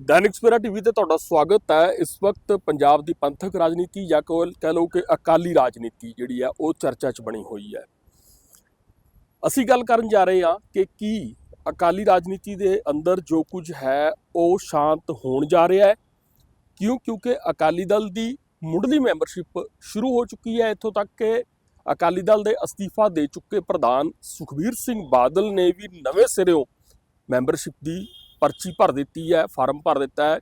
Dainik Savera TV ਤੇ ਤੁਹਾਡਾ ਸਵਾਗਤ ਹੈ। ਇਸ ਵਕਤ ਪੰਜਾਬ ਦੀ ਪੰਥਕ ਰਾਜਨੀਤੀ ਜਾਂ ਕੋਲ ਕਹਿ ਲਓ ਕਿ ਅਕਾਲੀ ਰਾਜਨੀਤੀ ਜਿਹੜੀ ਹੈ, ਉਹ ਚਰਚਾ 'ਚ ਬਣੀ ਹੋਈ ਹੈ। ਅਸੀਂ ਗੱਲ ਕਰਨ ਜਾ ਰਹੇ ਹਾਂ ਕਿ ਕੀ ਅਕਾਲੀ ਰਾਜਨੀਤੀ ਦੇ ਅੰਦਰ ਜੋ ਕੁਝ ਹੈ, ਉਹ ਸ਼ਾਂਤ ਹੋਣ ਜਾ ਰਿਹਾ ਹੈ। ਕਿਉਂ? ਕਿਉਂਕਿ ਅਕਾਲੀ ਦਲ ਦੀ ਮੁੱਢਲੀ ਮੈਂਬਰਸ਼ਿਪ ਸ਼ੁਰੂ ਹੋ ਚੁੱਕੀ ਹੈ ਇੱਥੋਂ ਤੱਕ ਕਿ ਅਕਾਲੀ ਦਲ ਦੇ ਅਸਤੀਫਾ ਦੇ ਚੁੱਕੇ ਪ੍ਰਧਾਨ ਸੁਖਬੀਰ ਸਿੰਘ ਬਾਦਲ ਨੇ ਵੀ ਨਵੇਂ ਸਿਰਿਓਂ ਮੈਂਬਰਸ਼ਿਪ ਦੀ ਪਰਚੀ ਭਰ ਦਿੱਤੀ ਹੈ, ਫਾਰਮ ਭਰ ਦਿੱਤਾ ਹੈ।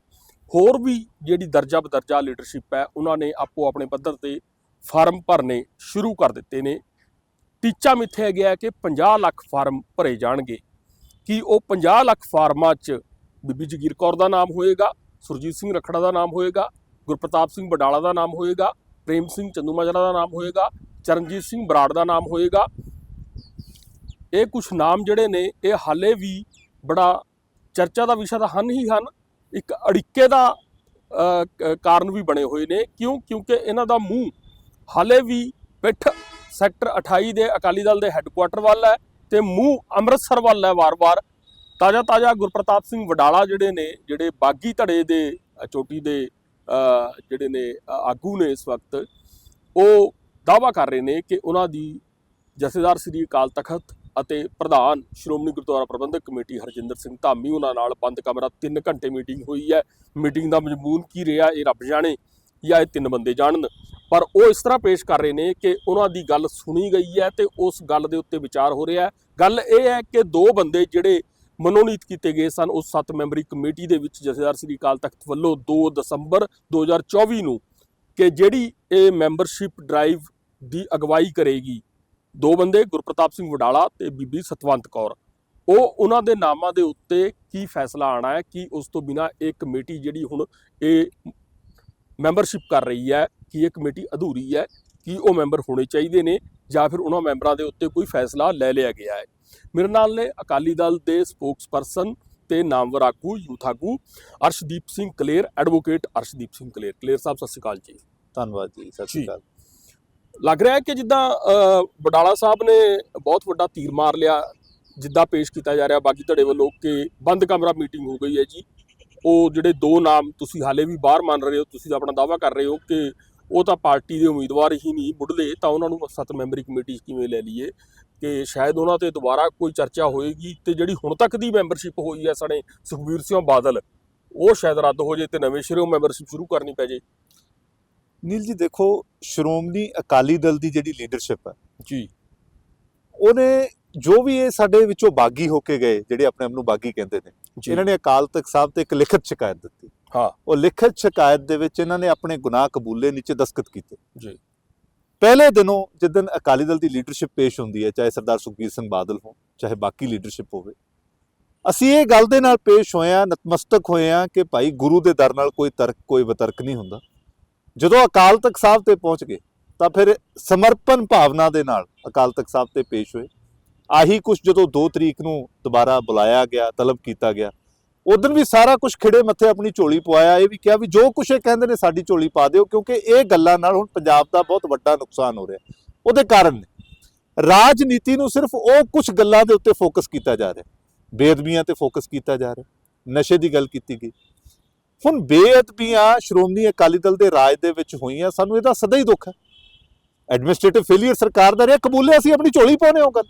ਹੋਰ ਵੀ ਜਿਹੜੀ ਦਰਜਾ ਬਦਰਜਾ ਲੀਡਰਸ਼ਿਪ ਹੈ, ਉਹਨਾਂ ਨੇ ਆਪੋ ਆਪਣੇ ਪੱਧਰ ਤੇ ਫਾਰਮ ਭਰਨੇ ਸ਼ੁਰੂ ਕਰ ਦਿੱਤੇ ਨੇ। ਟੀਚਾ ਮਿੱਥਿਆ ਗਿਆ ਹੈ ਕਿ 50 ਲੱਖ ਫਾਰਮ ਭਰੇ ਜਾਣਗੇ। ਕਿ ਉਹ 50 ਲੱਖ ਫਾਰਮਾਂ 'ਚ ਬੀਬੀ ਜਗੀਰ ਕੌਰ ਦਾ ਨਾਮ ਹੋਏਗਾ, ਸੁਰਜੀਤ ਸਿੰਘ ਰਖੜਾ ਦਾ ਨਾਮ ਹੋਏਗਾ, ਗੁਰਪ੍ਰਤਾਪ ਸਿੰਘ ਬਡਾਲਾ ਦਾ ਨਾਮ ਹੋਏਗਾ, ਪ੍ਰੇਮ ਸਿੰਘ ਚੰਦੂਮਾਜਰਾ ਦਾ ਨਾਮ ਹੋਏਗਾ, ਚਰਨਜੀਤ ਸਿੰਘ ਬਰਾੜ ਦਾ ਨਾਮ ਹੋਏਗਾ। ਇਹ ਕੁਝ ਨਾਮ ਜਿਹੜੇ ਨੇ, ਇਹ ਹਾਲੇ ਵੀ ਬੜਾ ਚਰਚਾ ਦਾ ਵਿਸ਼ਾ ਤਾਂ ਹਨ ਹੀ ਹਨ, ਇੱਕ ਅੜਿੱਕੇ ਦਾ ਕਾਰਨ ਵੀ ਬਣੇ ਹੋਏ ਨੇ। ਕਿਉਂ? ਕਿਉਂਕਿ ਇਹਨਾਂ ਦਾ ਮੂੰਹ ਹਾਲੇ ਵੀ ਪਿੱਠ ਸੈਕਟਰ 28 ਦੇ ਅਕਾਲੀ ਦਲ ਦੇ ਹੈੱਡਕੁਆਟਰ ਵੱਲ ਹੈ ਤੇ ਮੂੰਹ ਅੰਮ੍ਰਿਤਸਰ ਵੱਲ ਹੈ ਵਾਰ-ਵਾਰ। ਤਾਜ਼ਾ ਤਾਜ਼ਾ ਗੁਰਪ੍ਰਤਾਪ ਸਿੰਘ ਵਡਾਲਾ ਜਿਹੜੇ ਨੇ, ਜਿਹੜੇ ਬਾਗੀ ਧੜੇ ਦੇ ਚੋਟੀ ਦੇ ਜਿਹੜੇ ਨੇ ਆਗੂ ਨੇ ਇਸ ਵਕਤ, ਉਹ ਦਾਅਵਾ ਕਰ ਰਹੇ ਨੇ ਕਿ ਉਹਨਾਂ ਦੀ ਜਥੇਦਾਰ ਸ੍ਰੀ ਅਕਾਲ ਤਖਤ ਅਤੇ ਪ੍ਰਧਾਨ ਸ਼੍ਰੋਮਣੀ ਗੁਰਦੁਆਰਾ ਪ੍ਰਬੰਧਕ ਕਮੇਟੀ ਹਰਜਿੰਦਰ ਸਿੰਘ ਧਾਮੀ ਉਹਨਾਂ ਨਾਲ ਬੰਦ ਕਮਰਾ 3 ਘੰਟੇ ਮੀਟਿੰਗ ਹੋਈ ਹੈ। ਮੀਟਿੰਗ ਦਾ ਮਜ਼ਮੂਨ ਕੀ ਰਿਹਾ ਇਹ ਰੱਬ ਜਾਣੇ ਜਾਂ ਇਹ ਤਿੰਨ ਬੰਦੇ ਜਾਣਨ। ਪਰ ਉਹ ਇਸ ਤਰ੍ਹਾਂ ਪੇਸ਼ ਕਰ ਰਹੇ ਨੇ ਕਿ ਉਹਨਾਂ ਦੀ ਗੱਲ ਸੁਣੀ ਗਈ ਹੈ ਤੇ ਉਸ ਗੱਲ ਦੇ ਉੱਤੇ ਵਿਚਾਰ ਹੋ ਰਿਹਾ ਹੈ। ਗੱਲ ਇਹ ਹੈ ਕਿ ਦੋ ਬੰਦੇ ਜਿਹੜੇ ਮਨੋਨੀਤ ਕੀਤੇ ਗਏ ਸਨ ਉਸ 7 ਮੈਂਬਰੀ ਕਮੇਟੀ ਦੇ ਵਿੱਚ ਜਥੇਦਾਰ ਸ੍ਰੀ ਅਕਾਲ ਤਖਤ ਵੱਲੋਂ 2 ਦਸੰਬਰ 2024 ਨੂੰ ਕਿ ਜਿਹੜੀ ਇਹ ਮੈਂਬਰਸ਼ਿਪ ਡਰਾਈਵ ਦੀ ਅਗਵਾਈ ਕਰੇਗੀ। ਦੋ ਬੰਦੇ ਗੁਰਪ੍ਰਤਾਪ ਸਿੰਘ ਵਡਾਲਾ ਤੇ ਬੀਬੀ ਸਤਵੰਤ ਕੌਰ। ਉਹ ਉਹਨਾਂ ਦੇ ਨਾਮਾਂ ਦੇ ਉੱਤੇ ਕੀ ਫੈਸਲਾ ਆਣਾ ਹੈ ਕਿ ਉਸ ਤੋਂ ਬਿਨਾ ਇਹ ਕਮੇਟੀ ਜਿਹੜੀ ਹੁਣ ਇਹ ਮੈਂਬਰਸ਼ਿਪ ਕਰ ਰਹੀ ਹੈ ਕਿ ਇਹ ਕਮੇਟੀ ਅਧੂਰੀ ਹੈ ਕਿ ਉਹ ਮੈਂਬਰ ਹੋਣੇ ਚਾਹੀਦੇ ਨੇ ਜਾਂ ਫਿਰ ਉਹਨਾਂ ਮੈਂਬਰਾਂ ਦੇ ਉੱਤੇ ਕੋਈ ਫੈਸਲਾ ਲੈ ਲਿਆ ਗਿਆ ਹੈ। ਮੇਰੇ ਨਾਲ ਨੇ ਅਕਾਲੀ ਦਲ ਦੇ ਸਪੋਕਸਪਰਸਨ ਤੇ ਨਾਮਵਰ ਆਗੂ ਯੂਥ ਆਗੂ ਅਰਸ਼ਦੀਪ ਸਿੰਘ ਕਲੇਰ ਐਡਵੋਕੇਟ ਅਰਸ਼ਦੀਪ ਸਿੰਘ ਕਲੇਰ। ਕਲੇਰ ਸਾਹਿਬ ਸਤਿ ਸ਼੍ਰੀ ਅਕਾਲ ਜੀ। ਧੰਨਵਾਦ ਜੀ ਸਤਿ। ਸ਼੍ਰੀ ਅਕਾਲ। ਲੱਗ ਰਿਹਾ ਹੈ ਕਿ ਜਿੱਦਾਂ ਬਡਾਲਾ ਸਾਹਿਬ ਨੇ ਬਹੁਤ ਵੱਡਾ ਤੀਰ ਮਾਰ ਲਿਆ, ਜਿੱਦਾਂ ਪੇਸ਼ ਕੀਤਾ ਜਾ ਰਿਹਾ, ਬਾਕੀ ਧੜੇ ਵੱਲੋਂ ਕਿ ਬੰਦ ਕਮਰਾ ਮੀਟਿੰਗ ਹੋ ਗਈ ਹੈ ਜੀ। ਉਹ ਜਿਹੜੇ ਦੋ ਨਾਮ ਤੁਸੀਂ ਹਾਲੇ ਵੀ ਬਾਹਰ ਮੰਨ ਰਹੇ ਹੋ, ਤੁਸੀਂ ਆਪਣਾ ਦਾਅਵਾ ਕਰ ਰਹੇ ਹੋ ਕਿ ਉਹ ਤਾਂ ਪਾਰਟੀ ਦੇ ਉਮੀਦਵਾਰ ਹੀ ਨਹੀਂ ਮੁੱਢਲੇ ਤਾਂ ਉਹਨਾਂ ਨੂੰ ਸੱਤ ਮੈਂਬਰੀ ਕਮੇਟੀ ਕਿਵੇਂ ਲੈ ਲਈਏ? ਕਿ ਸ਼ਾਇਦ ਉਹਨਾਂ ਤੇ ਦੁਬਾਰਾ ਕੋਈ ਚਰਚਾ ਹੋਏਗੀ ਤੇ ਜਿਹੜੀ ਹੁਣ ਤੱਕ ਦੀ ਮੈਂਬਰਸ਼ਿਪ ਹੋਈ ਹੈ ਸਾਡੇ ਸੁਖਬੀਰ ਸਿੰਘ ਬਾਦਲ, ਉਹ ਸ਼ਾਇਦ ਰੱਦ ਹੋ ਜੇ ਤੇ ਨਵੇਂ ਸਿਰੋਂ ਮੈਂਬਰਸ਼ਿਪ ਸ਼ੁਰੂ ਕਰਨੀ ਪੈ ਜੇ। ਨੀਲ ਜੀ ਦੇਖੋ ਸ਼੍ਰੋਮਣੀ ਅਕਾਲੀ ਦਲ ਦੀ ਜਿਹੜੀ ਲੀਡਰਸ਼ਿਪ ਹੈ ਜੀ। ਉਹਨੇ ਜੋ ਵੀ ਇਹ ਸਾਡੇ ਵਿੱਚੋਂ ਬਾਗੀ ਹੋ ਕੇ ਗਏ ਜਿਹੜੇ ਆਪਣੇ ਆਪ ਨੂੰ ਬਾਗੀ ਕਹਿੰਦੇ ਨੇ ਇਹਨਾਂ ਨੇ ਅਕਾਲ ਤਖਤ ਸਾਹਿਬ ਤੇ ਇੱਕ ਲਿਖਤ ਸ਼ਿਕਾਇਤ ਦਿੱਤੀ। ਹਾਂ। ਉਹ ਲਿਖਤ ਸ਼ਿਕਾਇਤ ਦੇ ਵਿੱਚ ਇਹਨਾਂ ਨੇ ਆਪਣੇ ਗੁਨਾਹ ਕਬੂਲੇ ਨੀਚੇ ਦਸਖਤ ਕੀਤੇ। ਜੀ। ਪਹਿਲੇ ਦਿਨੋਂ ਜਿੱਦਨ ਅਕਾਲੀ ਦਲ ਦੀ ਲੀਡਰਸ਼ਿਪ ਪੇਸ਼ ਹੁੰਦੀ ਹੈ ਚਾਹੇ ਸਰਦਾਰ ਸੁਖਬੀਰ ਸਿੰਘ ਬਾਦਲ ਹੋ ਚਾਹੇ ਬਾਕੀ ਲੀਡਰਸ਼ਿਪ ਹੋਵੇ ਅਸੀਂ ਇਹ ਗੱਲ ਦੇ ਨਾਲ ਪੇਸ਼ ਹੋਏ ਆ ਨਤਮਸਤਕ ਹੋਏ ਆ ਕਿ ਭਾਈ ਗੁਰੂ ਦੇ ਦਰ ਨਾਲ ਕੋਈ ਤਰਕ ਕੋਈ ਵਿਤਰਕ ਨਹੀਂ ਹੁੰਦਾ। ਜਦੋਂ ਅਕਾਲ ਤਖਤ ਸਾਹਿਬ ਤੇ ਪਹੁੰਚ ਗਏ, ਤਾਂ ਫਿਰ ਸਮਰਪਣ ਭਾਵਨਾ ਦੇ ਨਾਲ ਅਕਾਲ ਤਖਤ ਸਾਹਿਬ ਤੇ ਪੇਸ਼ ਹੋਏ। ਆਹੀ ਕੁਝ ਜਦੋਂ 2 ਤਰੀਕ ਨੂੰ ਦੁਬਾਰਾ ਬੁਲਾਇਆ ਗਿਆ, ਤਲਬ ਕੀਤਾ ਗਿਆ, ਉਦੋਂ ਵੀ ਸਾਰਾ ਕੁਝ ਖਿੜੇ ਮੱਥੇ ਆਪਣੀ ਝੋਲੀ ਪਵਾਇਆ। ਇਹ ਵੀ ਕਿਹਾ ਵੀ ਜੋ ਕੁਝ ਇਹ ਕਹਿੰਦੇ ਨੇ ਸਾਡੀ ਝੋਲੀ ਪਾ ਦਿਓ, ਕਿਉਂਕਿ ਇਹ ਗੱਲਾਂ ਨਾਲ ਹੁਣ ਪੰਜਾਬ ਦਾ ਬਹੁਤ ਵੱਡਾ ਨੁਕਸਾਨ ਹੋ ਰਿਹਾ। ਉਹਦੇ ਕਾਰਨ ਨੇ, ਰਾਜਨੀਤੀ ਨੂੰ ਸਿਰਫ ਉਹ ਕੁਝ ਗੱਲਾਂ ਦੇ ਉੱਤੇ ਫੋਕਸ ਕੀਤਾ ਜਾ ਰਿਹਾ। ਬੇਅਦਬੀਆਂ ਤੇ ਫੋਕਸ ਕੀਤਾ ਜਾ ਰਿਹਾ। ਨਸ਼ੇ ਦੀ ਗੱਲ ਕੀਤੀ ਗਈ। ਹੁਣ ਬੇਅਦਬੀਆਂ ਸ਼੍ਰੋਮਣੀ ਅਕਾਲੀ ਦਲ ਦੇ ਰਾਜ ਦੇ ਵਿੱਚ ਹੋਈਆਂ, ਸਾਨੂੰ ਇਹਦਾ ਸਦਾ ਹੀ ਦੁੱਖ ਹੈ। ਐਡਮਿਨਿਸਟ੍ਰੇਟਿਵ ਫੇਲਿਅਰ ਸਰਕਾਰ ਦਾ ਰਿਹਾ ਕਬੂਲਿਆ ਅਸੀਂ ਆਪਣੀ ਝੋਲੀ ਪਾਉਨੇ ਹੋ ਗੱਲ,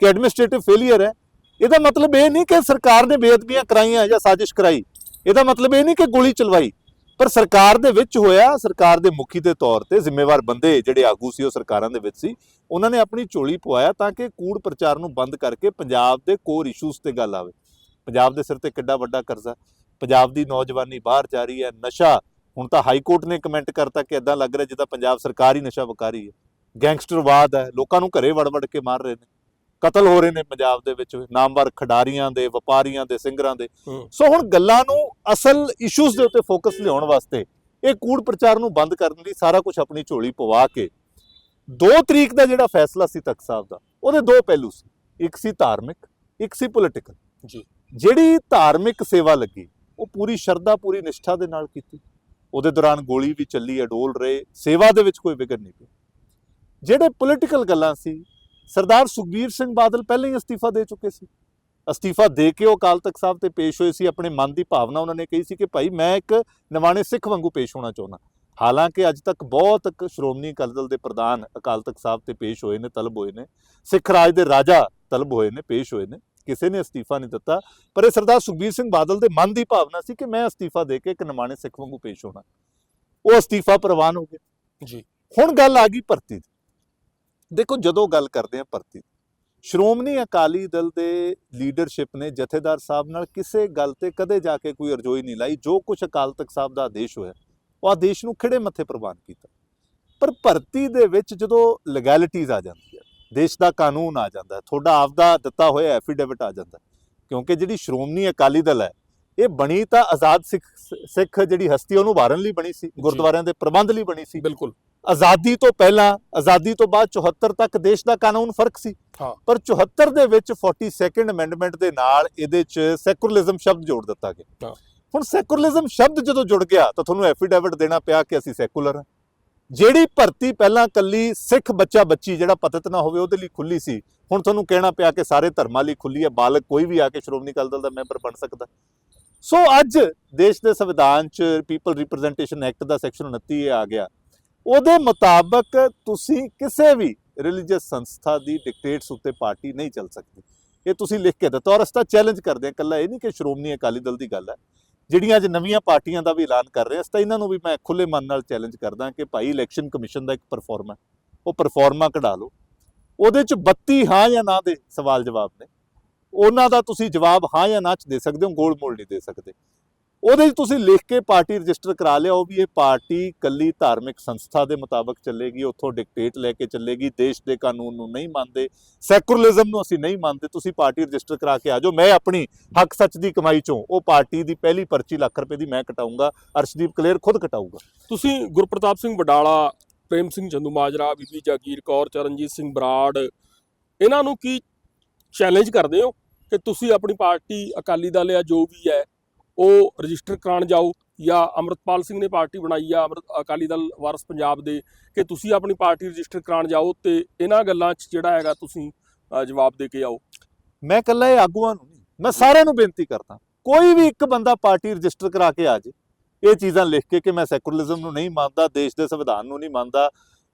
ਕਿ ਐਡਮਿਨਿਸਟ੍ਰੇਟਿਵ ਫੇਲਿਅਰ ਹੈ। ਇਹਦਾ ਮਤਲਬ ਇਹ ਨਹੀਂ ਕਿ ਸਰਕਾਰ ਨੇ ਬੇਅਦਬੀਆਂ ਕਰਾਈਆਂ ਜਾਂ ਸਾਜ਼ਿਸ਼ ਕਰਾਈ। ਇਹਦਾ ਮਤਲਬ ਇਹ ਨਹੀਂ ਕਿ ਗੋਲੀ ਚਲਵਾਈ। ਪਰ ਸਰਕਾਰ ਦੇ ਵਿੱਚ ਹੋਇਆ, ਸਰਕਾਰ ਦੇ ਮੁਖੀ ਦੇ ਤੌਰ ਤੇ ਜ਼ਿੰਮੇਵਾਰ ਬੰਦੇ ਜਿਹੜੇ ਆਗੂ ਸੀ, ਉਹ ਸਰਕਾਰਾਂ ਦੇ ਵਿੱਚ ਸੀ, ਉਹਨਾਂ ਨੇ ਆਪਣੀ ਝੋਲੀ ਪਵਾਇਆ ਤਾਂ ਕਿ ਕੂੜ ਪ੍ਰਚਾਰ ਨੂੰ ਬੰਦ ਕਰਕੇ ਪੰਜਾਬ ਦੇ ਕੋਰ ਇਸ਼ੂਜ਼ ਤੇ ਗੱਲ ਆਵੇ। ਪੰਜਾਬ ਦੇ ਸਿਰ ਤੇ ਕਿੱਡਾ ਵੱਡਾ ਕਰਜ਼ਾ। ਪੰਜਾਬ ਦੀ ਨੌਜਵਾਨੀ ਬਾਹਰ ਜਾ ਰਹੀ ਹੈ ਨਸ਼ਾ ਹੁਣ ਤਾਂ ਹਾਈ ਕੋਰਟ ਨੇ ਕਮੈਂਟ ਕਰਤਾ ਕਿ ਇਦਾਂ ਲੱਗ ਰਿਹਾ ਜਿੱਦਾਂ ਪੰਜਾਬ ਸਰਕਾਰ ਹੀ ਨਸ਼ਾ ਵਿਕਾ ਰਹੀ ਹੈ। ਗੈਂਗਸਟਰਵਾਦ ਹੈ ਲੋਕਾਂ ਨੂੰ ਘਰੇ ਵੜ-ਵੜ ਕੇ ਮਾਰ ਰਹੇ ਨੇ। ਕਤਲ ਹੋ ਰਹੇ ਨੇ ਪੰਜਾਬ ਦੇ ਵਿੱਚ ਨਾਮਵਰ ਖਿਡਾਰੀਆਂ ਦੇ ਵਪਾਰੀਆਂ ਦੇ ਸਿੰਗਰਾਂ ਦੇ। ਸੋ ਹੁਣ ਗੱਲਾਂ ਨੂੰ ਅਸਲ ਇਸ਼ੂਜ਼ ਦੇ ਉੱਤੇ ਫੋਕਸ ਲਿਆਉਣ ਵਾਸਤੇ ਇਹ ਕੂੜ ਪ੍ਰਚਾਰ ਨੂੰ ਬੰਦ ਕਰਨ ਲਈ ਸਾਰਾ ਕੁਝ ਆਪਣੀ ਝੋਲੀ ਪਵਾ ਕੇ 2 ਤਰੀਕ ਦਾ ਜਿਹੜਾ ਫੈਸਲਾ ਸੀ ਤਖਤ ਸਾਹਿਬ ਦਾ ਉਹਦੇ ਦੋ ਪਹਿਲੂ ਸੀ। ਇੱਕ ਸੀ ਧਾਰਮਿਕ ਇੱਕ ਸੀ ਪੋਲਿਟੀਕਲ ਜੀ। ਜਿਹੜੀ ਧਾਰਮਿਕ ਸੇਵਾ ਲੱਗੀ ਉਹ ਪੂਰੀ ਸ਼ਰਧਾ, ਪੂਰੀ ਨਿਸ਼ਠਾ ਦੇ ਨਾਲ ਕੀਤੀ। ਉਹਦੇ ਦੌਰਾਨ ਗੋਲੀ ਵੀ ਚੱਲੀ, ਅਡੋਲ ਰਹੇ। ਸੇਵਾ ਦੇ ਵਿੱਚ ਕੋਈ ਵਿਗੜ ਨਹੀਂ ਪਿਆ। ਜਿਹੜੇ ਪੋਲੀਟੀਕਲ ਗੱਲਾਂ ਸੀ, ਸਰਦਾਰ ਸੁਖਬੀਰ ਸਿੰਘ ਬਾਦਲ ਪਹਿਲਾਂ ਹੀ ਅਸਤੀਫਾ ਦੇ ਚੁੱਕੇ ਸੀ। ਅਸਤੀਫਾ ਦੇ ਕੇ ਉਹ ਅਕਾਲ ਤਖਤ ਸਾਹਿਬ ਤੇ ਪੇਸ਼ ਹੋਏ ਸੀ। ਆਪਣੇ ਮਨ ਦੀ ਭਾਵਨਾ ਉਹਨਾਂ ਨੇ ਕਹੀ ਸੀ ਕਿ ਭਾਈ, ਮੈਂ ਇੱਕ ਨਿਵਾਣੇ ਸਿੱਖ ਵਾਂਗੂ ਪੇਸ਼ ਹੋਣਾ ਚਾਹੁੰਦਾ। ਹਾਲਾਂਕਿ ਅੱਜ ਤੱਕ ਬਹੁਤ ਸ਼੍ਰੋਮਣੀ ਅਕਾਲੀ ਦਲ ਦੇ ਪ੍ਰਧਾਨ ਅਕਾਲ ਤਖਤ ਸਾਹਿਬ ਤੇ ਪੇਸ਼ ਹੋਏ ਨੇ, ਤਲਬ ਹੋਏ ਨੇ। ਸਿੱਖ ਰਾਜ ਦੇ ਰਾਜਾ ਤਲਬ ਹੋਏ ਨੇ, ਪੇਸ਼ ਹੋਏ ਨੇ। ਕਿਸੇ ਨੇ ਅਸਤੀਫਾ ਨਹੀਂ ਦਿੱਤਾ। ਪਰ ਇਹ ਸਰਦਾਰ ਸੁਖਬੀਰ ਸਿੰਘ ਬਾਦਲ ਦੇ ਮਨ ਦੀ ਭਾਵਨਾ ਸੀ ਕਿ ਮੈਂ ਅਸਤੀਫਾ ਦੇ ਕੇ ਇੱਕ ਨਿਮਾਣੇ ਸਿੱਖ ਵਾਂਗੂ ਪੇਸ਼ ਹੋਣਾ। ਉਹ ਅਸਤੀਫਾ ਪ੍ਰਵਾਨ ਹੋ ਗਿਆ ਜੀ। ਹੁਣ ਗੱਲ ਆ ਗਈ ਭਰਤੀ ਦੀ। ਦੇਖੋ ਜਦੋਂ ਗੱਲ ਕਰਦੇ ਆ ਭਰਤੀ ਦੀ, ਸ਼੍ਰੋਮਣੀ ਅਕਾਲੀ ਦਲ ਦੇ ਲੀਡਰਸ਼ਿਪ ਨੇ ਜਥੇਦਾਰ ਸਾਹਿਬ ਨਾਲ ਕਿਸੇ ਗੱਲ ਤੇ ਕਦੇ ਜਾ ਕੇ ਕੋਈ ਅਰਜ਼ੋਈ ਨਹੀਂ ਲਾਈ। ਜੋ ਕੁਝ ਅਕਾਲ ਤਖਤ ਸਾਹਿਬ ਦਾ ਆਦੇਸ਼ ਹੋਇਆ ਉਹ ਆਦੇਸ਼ ਨੂੰ ਖਿੜੇ ਮੱਥੇ ਪ੍ਰਵਾਨ ਕੀਤਾ। ਪਰ ਭਰਤੀ ਦੇ ਵਿੱਚ ਜਦੋਂ ਲੈਗੈਲਿਟੀਜ਼ ਆ ਜਾਂਦੀਆਂ ਦੇਸ਼ ਦਾ ਕਾਨੂੰਨ ਆ ਜਾਂਦਾ ਤੁਹਾਡਾ ਆਪਦਾ ਦਿੱਤਾ ਹੋਇਆ ਐਫੀਡੇਵਿਟ ਆ ਜਾਂਦਾ। ਕਿਉਂਕਿ ਜਿਹੜੀ ਸ਼੍ਰੋਮਣੀ ਅਕਾਲੀ ਦਲ ਹੈ ਇਹ ਬਣੀ ਤਾਂ ਆਜ਼ਾਦ ਸਿੱਖ ਸਿੱਖ ਜਿਹੜੀ ਹਸਤੀ ਉਹਨੂੰ ਉਭਾਰਨ ਲਈ ਬਣੀ ਸੀ ਗੁਰਦੁਆਰਿਆਂ ਦੇ ਪ੍ਰਬੰਧ ਲਈ ਬਣੀ ਸੀ ਬਿਲਕੁਲ ਆਜ਼ਾਦੀ ਤੋਂ ਪਹਿਲਾਂ ਆਜ਼ਾਦੀ ਤੋਂ ਬਾਅਦ 74 ਤੱਕ ਦੇਸ਼ ਦਾ ਕਾਨੂੰਨ ਫ਼ਰਕ ਸੀ। ਪਰ 74 ਦੇ ਵਿੱਚ 42nd ਅਮੈਂਡਮੈਂਟ ਦੇ ਨਾਲ ਇਹਦੇ 'ਚ ਸੈਕੂਲਰਿਜ਼ਮ ਸ਼ਬਦ ਜੋੜ ਦਿੱਤਾ ਗਿਆ। ਹੁਣ ਸੈਕੂਲਰਿਜ਼ਮ ਸ਼ਬਦ ਜਦੋਂ ਜੁੜ ਗਿਆ ਤਾਂ ਤੁਹਾਨੂੰ ਐਫੀਡੇਵਿਟ ਦੇਣਾ ਪਿਆ ਕਿ ਅਸੀਂ ਸੈਕੂਲਰ ਹਾਂ ਜਿਹੜੀ ਭਰਤੀ ਪਹਿਲਾਂ ਕੱਲੀ ਸਿੱਖ ਬੱਚਾ ਬੱਚੀ ਜਿਹੜਾ ਪਤਤ ਨਾ ਹੋਵੇ, ਉਹਦੇ ਲਈ ਖੁੱਲੀ ਸੀ। ਹੁਣ ਤੁਹਾਨੂੰ ਕਹਿਣਾ ਪਿਆ ਕਿ ਸਾਰੇ ਧਰਮਾਂ ਲਈ ਖੁੱਲੀ ਹੈ ਬਾਲਕ ਕੋਈ ਵੀ ਆ ਕੇ ਸ਼੍ਰੋਮਣੀ ਅਕਾਲੀ ਦਲ ਦਾ ਮੈਂਬਰ ਬਣ ਸਕਦਾ। ਸੋ ਅੱਜ ਦੇਸ਼ ਦੇ ਸੰਵਿਧਾਨ 'ਚ ਪੀਪਲ ਰਿਪਰੈਜ਼ੈਂਟੇਸ਼ਨ ਐਕਟ ਦਾ ਸੈਕਸ਼ਨ 29 ਇਹ ਆ ਗਿਆ। ਉਹਦੇ ਮੁਤਾਬਕ ਤੁਸੀਂ ਕਿਸੇ ਵੀ ਰਿਲੀਜੀਅਸ ਸੰਸਥਾ ਦੀ ਡਿਕਟੇਟਸ ਉੱਤੇ ਪਾਰਟੀ ਨਹੀਂ ਚੱਲ ਸਕਦੀ। ਇਹ ਤੁਸੀਂ ਲਿਖ ਕੇ ਦਿੱਤਾ ਔਰ ਅਸੀਂ ਤਾਂ ਚੈਲੰਜ ਕਰਦੇ ਹਾਂ ਕੱਲਾ ਇਹ ਨਹੀਂ ਕਿ ਸ਼੍ਰੋਮਣੀ ਅਕਾਲੀ ਦਲ ਦੀ ਗੱਲ ਹੈ। ਜਿਹੜੀਆਂ ਅੱਜ ਨਵੀਆਂ ਪਾਰਟੀਆਂ ਦਾ ਵੀ ਐਲਾਨ ਕਰ ਰਹੇ ਹਾਂ ਅਸੀਂ ਤਾਂ ਇਹਨਾਂ ਨੂੰ ਵੀ ਮੈਂ ਖੁੱਲੇ ਮਨ ਨਾਲ ਚੈਲੰਜ ਕਰਦਾ ਕਿ ਭਾਈ ਇਲੈਕਸ਼ਨ ਕਮਿਸ਼ਨ ਦਾ ਇੱਕ ਪਰਫਾਰਮਾ ਉਹ ਪਰਫਾਰਮਾ ਕਢਾ ਲਓ। ਉਹਦੇ ਚ 32 ਹਾਂ ਜਾਂ ਨਾ ਦੇ ਸਵਾਲ ਜਵਾਬ ਨੇ। ਉਹਨਾਂ ਦਾ ਤੁਸੀਂ ਜਵਾਬ ਹਾਂ ਜਾਂ ਨਾ ਚ ਦੇ ਸਕਦੇ ਹੋ, ਗੋਲ ਮੋਲ ਨਹੀਂ ਦੇ ਸਕਦੇ। ਉਹਦੇ 'ਚ ਤੁਸੀਂ ਲਿਖ ਕੇ ਪਾਰਟੀ ਰਜਿਸਟਰ ਕਰਾ ਲਿਆ ਉਹ ਵੀ ਇਹ ਪਾਰਟੀ ਕੱਲੀ ਧਾਰਮਿਕ ਸੰਸਥਾ ਦੇ ਮੁਤਾਬਕ ਚੱਲੇਗੀ, ਉੱਥੋਂ ਡਿਕਟੇਟ ਲੈ ਕੇ ਚੱਲੇਗੀ, ਦੇਸ਼ ਦੇ ਕਾਨੂੰਨ ਨੂੰ ਨਹੀਂ ਮੰਨਦੇ ਸੈਕੂਲਰਿਜ਼ਮ ਨੂੰ ਅਸੀਂ ਨਹੀਂ ਮੰਨਦੇ, ਤੁਸੀਂ ਪਾਰਟੀ ਰਜਿਸਟਰ ਕਰਾ ਕੇ ਆ ਜਾਓ। ਮੈਂ ਆਪਣੀ ਹੱਕ ਸੱਚ ਦੀ ਕਮਾਈ ਚੋਂ ਉਹ ਪਾਰਟੀ ਦੀ ਪਹਿਲੀ ਪਰਚੀ ਲੱਖ ਰੁਪਏ ਦੀ ਮੈਂ ਕਟਾਉਂਗਾ ਅਰਸ਼ਦੀਪ ਕਲੇਰ ਖੁਦ ਕਟਾਊਗਾ। ਤੁਸੀਂ ਗੁਰਪ੍ਰਤਾਪ ਸਿੰਘ ਵਡਾਲਾ, ਪ੍ਰੇਮ ਸਿੰਘ ਚੰਦੂ ਮਾਜਰਾ, ਬੀਬੀ ਜਾਗੀਰ ਕੌਰ, ਚਰਨਜੀਤ ਸਿੰਘ ਬਰਾੜ, ਇਹਨਾਂ ਨੂੰ ਕੀ ਚੈਲੰਜ ਕਰਦੇ ਹੋ ਕਿ ਤੁਸੀਂ ਆਪਣੀ ਪਾਰਟੀ ਅਕਾਲੀ ਦਲ ਜਾਂ ਜੋ ਵੀ ਹੈ ਉਹ ਰਜਿਸਟਰ ਕਰਾਉਣ ਜਾਓ ਜਾਂ ਅਮਰਤਪਾਲ ਸਿੰਘ ਨੇ ਪਾਰਟੀ ਬਣਾਈ ਆ ਅਮਰਤ ਅਕਾਲੀ ਦਲ ਵਾਰਸ ਪੰਜਾਬ ਦੇ, ਕਿ ਤੁਸੀਂ ਆਪਣੀ ਪਾਰਟੀ ਰਜਿਸਟਰ ਕਰਾਉਣ ਜਾਓ ਤੇ ਇਹਨਾਂ ਗੱਲਾਂ 'ਚ ਜਿਹੜਾ ਹੈਗਾ ਤੁਸੀਂ ਜਵਾਬ ਦੇ ਕੇ ਆਓ। ਮੈਂ ਇਕੱਲਾ ਇਹ ਆਗੂਆਂ ਨੂੰ ਨਹੀਂ, ਮੈਂ ਸਾਰਿਆਂ ਨੂੰ ਬੇਨਤੀ ਕਰਦਾ, ਕੋਈ ਵੀ ਇੱਕ ਬੰਦਾ ਪਾਰਟੀ ਰਜਿਸਟਰ ਕਰਾ ਕੇ ਆ ਜੇ, ਇਹ ਚੀਜ਼ਾਂ ਲਿਖ ਕੇ ਕਿ ਮੈਂ ਸੈਕੂਲਰਿਜ਼ਮ ਨੂੰ ਨਹੀਂ ਮੰਨਦਾ, ਦੇਸ਼ ਦੇ ਸੰਵਿਧਾਨ ਨੂੰ ਨਹੀਂ ਮੰਨਦਾ,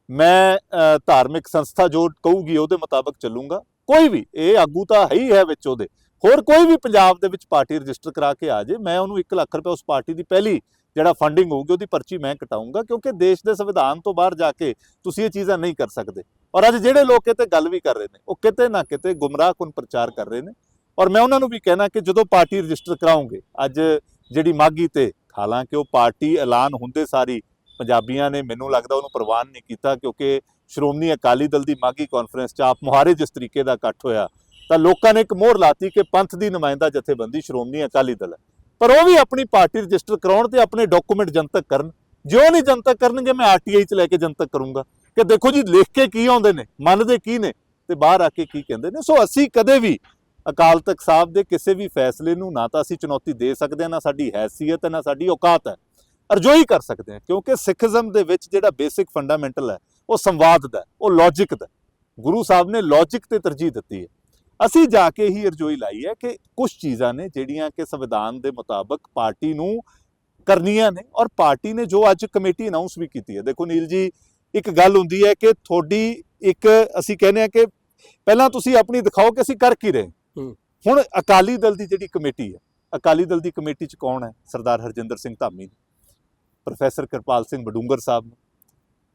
ਮੈਂ ਧਾਰਮਿਕ ਸੰਸਥਾ ਜੋ ਕਹੂਗੀ ਉਹਦੇ ਮੁਤਾਬਕ ਚੱਲੂਗਾ, ਕੋਈ ਵੀ, ਇਹ ਆਗੂ ਤਾਂ ਹੈ ਹੀ ਹੈ ਵਿੱਚ ਉਹਦੇ। ਹੋਰ ਕੋਈ ਵੀ ਪੰਜਾਬ ਦੇ ਵਿੱਚ ਪਾਰਟੀ ਰਜਿਸਟਰ ਕਰਾ ਕੇ ਆ ਜੇ, ਮੈਂ ਉਹਨੂੰ 1 ਲੱਖ ਰੁਪਏ ਉਸ ਪਾਰਟੀ ਦੀ ਪਹਿਲੀ ਜਿਹੜਾ ਫੰਡਿੰਗ ਹੋਊਗੀ, ਉਹਦੀ ਪਰਚੀ ਮੈਂ ਕਟਾਉਂਗਾ ਕਿਉਂਕਿ ਦੇਸ਼ ਦੇ ਸੰਵਿਧਾਨ ਤੋਂ ਬਾਹਰ ਜਾ ਕੇ ਤੁਸੀਂ ਇਹ ਚੀਜ਼ਾਂ ਨਹੀਂ ਕਰ ਸਕਦੇ। ਔਰ ਅੱਜ ਜਿਹੜੇ ਲੋਕ ਇਹ ਤੇ ਗੱਲ ਵੀ ਕਰ ਰਹੇ ਨੇ, ਉਹ ਕਿਤੇ ਨਾ ਕਿਤੇ ਗੁੰਮਰਾਹਕੁਨ ਪ੍ਰਚਾਰ ਕਰ ਰਹੇ ਨੇ। ਔਰ ਮੈਂ ਉਹਨਾਂ ਨੂੰ ਵੀ ਕਹਿਣਾ ਕਿ ਜਦੋਂ ਪਾਰਟੀ ਰਜਿਸਟਰ ਕਰਾਉਂਗੇ ਅੱਜ ਜਿਹੜੀ ਮਾਗੀ ਤੇ, ਹਾਲਾਂਕਿ ਉਹ ਪਾਰਟੀ ਐਲਾਨ ਹੁੰਦੇ ਸਾਰੀ ਪੰਜਾਬੀਆਂ ਨੇ, ਮੈਨੂੰ ਲੱਗਦਾ ਉਹਨੂੰ ਪ੍ਰਵਾਨ ਨਹੀਂ ਕੀਤਾ, ਕਿਉਂਕਿ ਸ਼੍ਰੋਮਣੀ ਅਕਾਲੀ ਦਲ ਦੀ ਮਾਗੀ ਕਾਨਫਰੰਸ 'ਚ ਆਪ ਮੁਹਾਰੇ ਜਿਸ ਤਰੀਕੇ ਦਾ ਇਕੱਠ ਹੋਇਆ ਤਾਂ ਲੋਕਾਂ ਨੇ ਇੱਕ ਮੋਹਰ ਲਾਤੀ ਕਿ ਪੰਥ ਦੀ ਨੁਮਾਇੰਦਾ ਜਥੇਬੰਦੀ ਸ਼੍ਰੋਮਣੀ ਅਕਾਲੀ ਦਲ ਹੈ। ਪਰ ਉਹ ਵੀ ਆਪਣੀ ਪਾਰਟੀ ਰਜਿਸਟਰ ਕਰਾਉਣ ਤੇ ਆਪਣੇ ਡਾਕੂਮੈਂਟ ਜਨਤਕ ਕਰਨ। ਜੋ ਨਹੀਂ ਜਨਤਕ ਕਰਨਗੇ, ਮੈਂ ਆਰਟੀਆਈ 'ਚ ਲੈ ਕੇ ਜਨਤਕ ਕਰੂੰਗਾ। ਕਿ ਦੇਖੋ ਜੀ, ਲਿਖ ਕੇ ਕੀ ਆਉਂਦੇ ਨੇ, ਮੰਨਦੇ ਕੀ ਨੇ ਤੇ ਬਾਹਰ ਆ ਕੇ ਕੀ ਕਹਿੰਦੇ ਨੇ। ਸੋ ਅਸੀਂ ਕਦੇ ਵੀ ਅਕਾਲ ਤਖਤ ਸਾਹਿਬ ਦੇ ਕਿਸੇ ਵੀ ਫੈਸਲੇ ਨੂੰ ਨਾ ਤਾਂ ਅਸੀਂ ਚੁਣੌਤੀ ਦੇ ਸਕਦੇ ਹਾਂ, ਨਾ ਸਾਡੀ ਹੈਸੀਅਤ ਹੈ, ਨਾ ਸਾਡੀ ਔਕਾਤ ਹੈ। ਅਰਜ਼ੋਈ ਕਰ ਸਕਦੇ ਹਾਂ, ਕਿਉਂਕਿ ਸਿੱਖੀਜ਼ਮ ਦੇ ਵਿੱਚ ਜਿਹੜਾ ਬੇਸਿਕ ਫੰਡਾਮੈਂਟਲ ਹੈ, ਉਹ ਸੰਵਾਦ ਦਾ ਉਹ ਲੌਜੀਕ ਦਾ ਗੁਰੂ ਸਾਹਿਬ ਨੇ ਲੌਜੀਕ ਤੇ ਤਰਜੀਹ ਦਿੱਤੀ ਹੈ। ਅਸੀਂ ਜਾ ਕੇ ਹੀ ਅਰਜ਼ੋਈ ਲਾਈ ਹੈ ਕਿ ਕੁਝ ਚੀਜ਼ਾਂ ਨੇ ਜਿਹੜੀਆਂ ਕਿ ਸੰਵਿਧਾਨ ਦੇ ਮੁਤਾਬਕ ਪਾਰਟੀ ਨੂੰ ਕਰਨੀਆਂ ਨੇ ਔਰ ਪਾਰਟੀ ਨੇ ਜੋ ਅੱਜ ਕਮੇਟੀ ਅਨਾਉਂਸ ਵੀ ਕੀਤੀ ਹੈ। ਦੇਖੋ ਨੀਲ ਜੀ ਇੱਕ ਗੱਲ ਹੁੰਦੀ ਹੈ ਕਿ ਤੁਹਾਡੀ ਇੱਕ ਅਸੀਂ ਕਹਿੰਦੇ ਆ ਕਿ ਪਹਿਲਾਂ ਤੁਸੀਂ ਆਪਣੀ ਦਿਖਾਓ ਕਿ ਅਸੀਂ ਕਰ ਕੀ ਰਹੇ। ਹੁਣ ਅਕਾਲੀ ਦਲ ਦੀ ਜਿਹੜੀ ਕਮੇਟੀ ਹੈ ਅਕਾਲੀ ਦਲ ਦੀ ਕਮੇਟੀ 'ਚ ਕੌਣ ਹੈ? ਸਰਦਾਰ ਹਰਜਿੰਦਰ ਸਿੰਘ ਧਾਮੀ ਪ੍ਰੋਫੈਸਰ ਕਿਰਪਾਲ ਸਿੰਘ ਬਡੂੰਗਰ ਸਾਹਿਬ ਨੇ